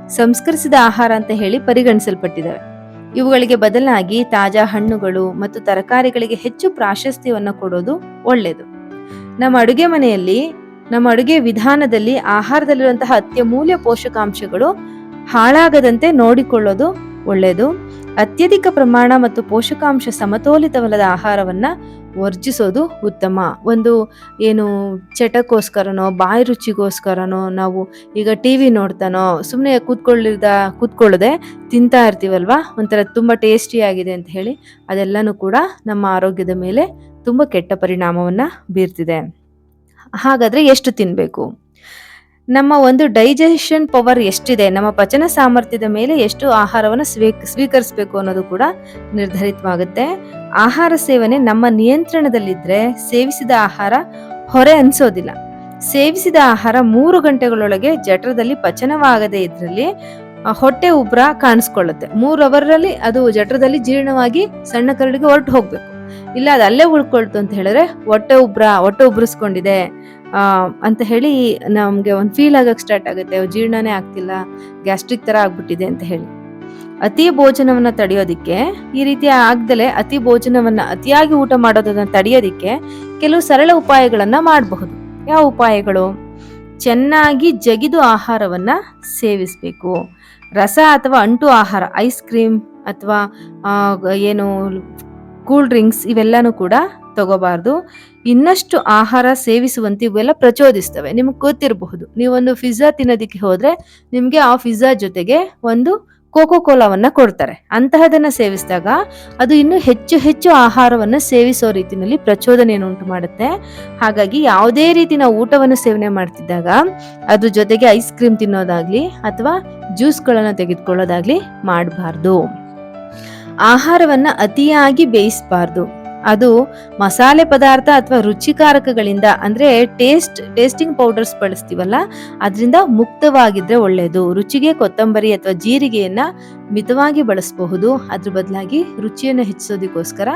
ಸಂಸ್ಕರಿಸಿದ ಆಹಾರ ಅಂತ ಹೇಳಿ ಪರಿಗಣಿಸಲ್ಪಟ್ಟಿದ್ದಾವೆ. ಇವುಗಳಿಗೆ ಬದಲಾಗಿ ತಾಜಾ ಹಣ್ಣುಗಳು ಮತ್ತು ತರಕಾರಿಗಳಿಗೆ ಹೆಚ್ಚು ಪ್ರಾಶಸ್ತ್ಯವನ್ನು ಕೊಡೋದು ಒಳ್ಳೆಯದು ನಮ್ಮ ಅಡುಗೆ ಮನೆಯಲ್ಲಿ ನಮ್ಮ ಅಡುಗೆ ವಿಧಾನದಲ್ಲಿ ಆಹಾರದಲ್ಲಿರುವಂತಹ ಅತ್ಯಮೂಲ್ಯ ಪೋಷಕಾಂಶಗಳು ಹಾಳಾಗದಂತೆ ನೋಡಿಕೊಳ್ಳೋದು ಒಳ್ಳೆಯದು. ಅತ್ಯಧಿಕ ಪ್ರಮಾಣ ಮತ್ತು ಪೋಷಕಾಂಶ ಸಮತೋಲಿತವಲ್ಲದ ಆಹಾರವನ್ನ ವರ್ಜಿಸೋದು ಉತ್ತಮ. ಒಂದು ಏನು ಚಟಕ್ಕೋಸ್ಕರನೋ, ಬಾಯಿ ರುಚಿಗೋಸ್ಕರನೋ, ನಾವು ಈಗ ಟಿ ವಿ ನೋಡ್ತಾನೋ ಸುಮ್ಮನೆ ಕೂತ್ಕೊಳ್ಳಿದ, ಕೂತ್ಕೊಳ್ಳದೆ ತಿಂತಾ ಇರ್ತೀವಲ್ವಾ? ಒಂಥರ ತುಂಬ ಟೇಸ್ಟಿಯಾಗಿದೆ ಅಂತ ಹೇಳಿ ಅದೆಲ್ಲನೂ ಕೂಡ ನಮ್ಮ ಆರೋಗ್ಯದ ಮೇಲೆ ತುಂಬ ಕೆಟ್ಟ ಪರಿಣಾಮವನ್ನು ಬೀರ್ತಿದೆ. ಹಾಗಾದರೆ ಎಷ್ಟು ತಿನ್ನಬೇಕು ನಮ್ಮ ಒಂದು ಡೈಜೆಷನ್ ಪವರ್ ಎಷ್ಟಿದೆ, ನಮ್ಮ ಪಚನ ಸಾಮರ್ಥ್ಯದ ಮೇಲೆ ಎಷ್ಟು ಆಹಾರವನ್ನು ಸ್ವೀ ಸ್ವೀಕರಿಸಬೇಕು ಅನ್ನೋದು ಕೂಡ ನಿರ್ಧರಿತವಾಗುತ್ತೆ. ಆಹಾರ ಸೇವನೆ ನಮ್ಮ ನಿಯಂತ್ರಣದಲ್ಲಿದ್ದರೆ ಸೇವಿಸಿದ ಆಹಾರ ಹೊರೆ ಅನಿಸೋದಿಲ್ಲ. ಸೇವಿಸಿದ ಆಹಾರ ಮೂರು ಗಂಟೆಗಳೊಳಗೆ ಜಠರದಲ್ಲಿ ಪಚನವಾಗದೇ ಇದ್ರಲ್ಲಿ ಹೊಟ್ಟೆ ಉಬ್ರ ಕಾಣಿಸ್ಕೊಳ್ಳುತ್ತೆ. ಮೂರು ಅವರಲ್ಲಿ ಅದು ಜಠರದಲ್ಲಿ ಜೀರ್ಣವಾಗಿ ಸಣ್ಣ ಕರಡಿಗೆ ಹೊರಟು ಹೋಗ್ಬೇಕು. ಇಲ್ಲ, ಅದು ಅಲ್ಲೇ ಉಳ್ಕೊಳ್ತು ಅಂತ ಹೇಳಿದ್ರೆ ಹೊಟ್ಟೆ ಉಬ್ರ, ಹೊಟ್ಟೆ ಉಬ್ರಿಸ್ಕೊಂಡಿದೆ. ಅಂತ ಹೇಳಿ ನಮಗೆ ಒಂದು ಫೀಲ್ ಆಗಕ್ಕೆ ಸ್ಟಾರ್ಟ್ ಆಗುತ್ತೆ. ಜೀರ್ಣನೇ ಆಗ್ತಿಲ್ಲ ಗ್ಯಾಸ್ಟ್ರಿಕ್ ಥರ ಆಗ್ಬಿಟ್ಟಿದೆ ಅಂತ ಹೇಳಿ. ಅತಿ ಭೋಜನವನ್ನ ತಡೆಯೋದಿಕ್ಕೆ ಈ ರೀತಿ ಆಗ್ದಲೆ ಅತಿ ಭೋಜನವನ್ನ ಅತಿಯಾಗಿ ಊಟ ಮಾಡೋದನ್ನ ತಡೆಯೋದಿಕ್ಕೆ ಕೆಲವು ಸರಳ ಉಪಾಯಗಳನ್ನು ಮಾಡಬಹುದು. ಯಾವ ಉಪಾಯಗಳು? ಚೆನ್ನಾಗಿ ಜಗಿದು ಆಹಾರವನ್ನ ಸೇವಿಸಬೇಕು. ರಸ ಅಥವಾ ಅಂಟು ಆಹಾರ ಐಸ್ ಕ್ರೀಮ್ ಅಥವಾ ಏನು ಕೂಲ್ ಡ್ರಿಂಕ್ಸ್ ಇವೆಲ್ಲನೂ ಕೂಡ ತಗೋಬಾರ್ದು. ಇನ್ನಷ್ಟು ಆಹಾರ ಸೇವಿಸುವಂತೆ ಇವೆಲ್ಲ ಪ್ರಚೋದಿಸ್ತವೆ. ನಿಮಗೆ ಗೊತ್ತಿರಬಹುದು. ನೀವೊಂದು ಪಿಜ್ಜಾ ತಿನ್ನೋದಕ್ಕೆ ಹೋದ್ರೆ ನಿಮಗೆ ಆ ಪಿಜ್ಜಾ ಜೊತೆಗೆ ಒಂದು ಕೋಕೋ ಕೋಲಾವನ್ನ ಕೊಡ್ತಾರೆ. ಅಂತಹದನ್ನ ಸೇವಿಸಿದಾಗ ಅದು ಇನ್ನು ಹೆಚ್ಚು ಹೆಚ್ಚು ಆಹಾರವನ್ನು ಸೇವಿಸೋ ರೀತಿಯಲ್ಲಿ ಪ್ರಚೋದನೆಯನ್ನು ಉಂಟು ಮಾಡುತ್ತೆ. ಹಾಗಾಗಿ ಯಾವುದೇ ರೀತಿ ನಾವು ಊಟವನ್ನು ಸೇವನೆ ಮಾಡ್ತಿದ್ದಾಗ ಅದ್ರ ಜೊತೆಗೆ ಐಸ್ ಕ್ರೀಮ್ ತಿನ್ನೋದಾಗ್ಲಿ ಅಥವಾ ಜ್ಯೂಸ್ಗಳನ್ನು ತೆಗೆದುಕೊಳ್ಳೋದಾಗ್ಲಿ ಮಾಡಬಾರ್ದು. ಆಹಾರವನ್ನ ಅತಿಯಾಗಿ ಬೇಯಿಸಬಾರ್ದು. ಅದು ಮಸಾಲೆ ಪದಾರ್ಥ ಅಥವಾ ರುಚಿಕಾರಕಗಳಿಂದ ಅಂದ್ರೆ ಟೇಸ್ಟ್, ಟೇಸ್ಟಿಂಗ್ ಪೌಡರ್ಸ್ ಬಳಸ್ತೀವಲ್ಲ, ಅದರಿಂದ ಮುಕ್ತವಾಗಿದ್ರೆ ಒಳ್ಳೆಯದು ರುಚಿಗೆ ಕೊತ್ತಂಬರಿ ಅಥವಾ ಜೀರಿಗೆಯನ್ನ ಮಿತವಾಗಿ ಬಳಸಬಹುದು. ಅದ್ರ ಬದಲಾಗಿ ರುಚಿಯನ್ನು ಹೆಚ್ಚಿಸೋದಕ್ಕೋಸ್ಕರ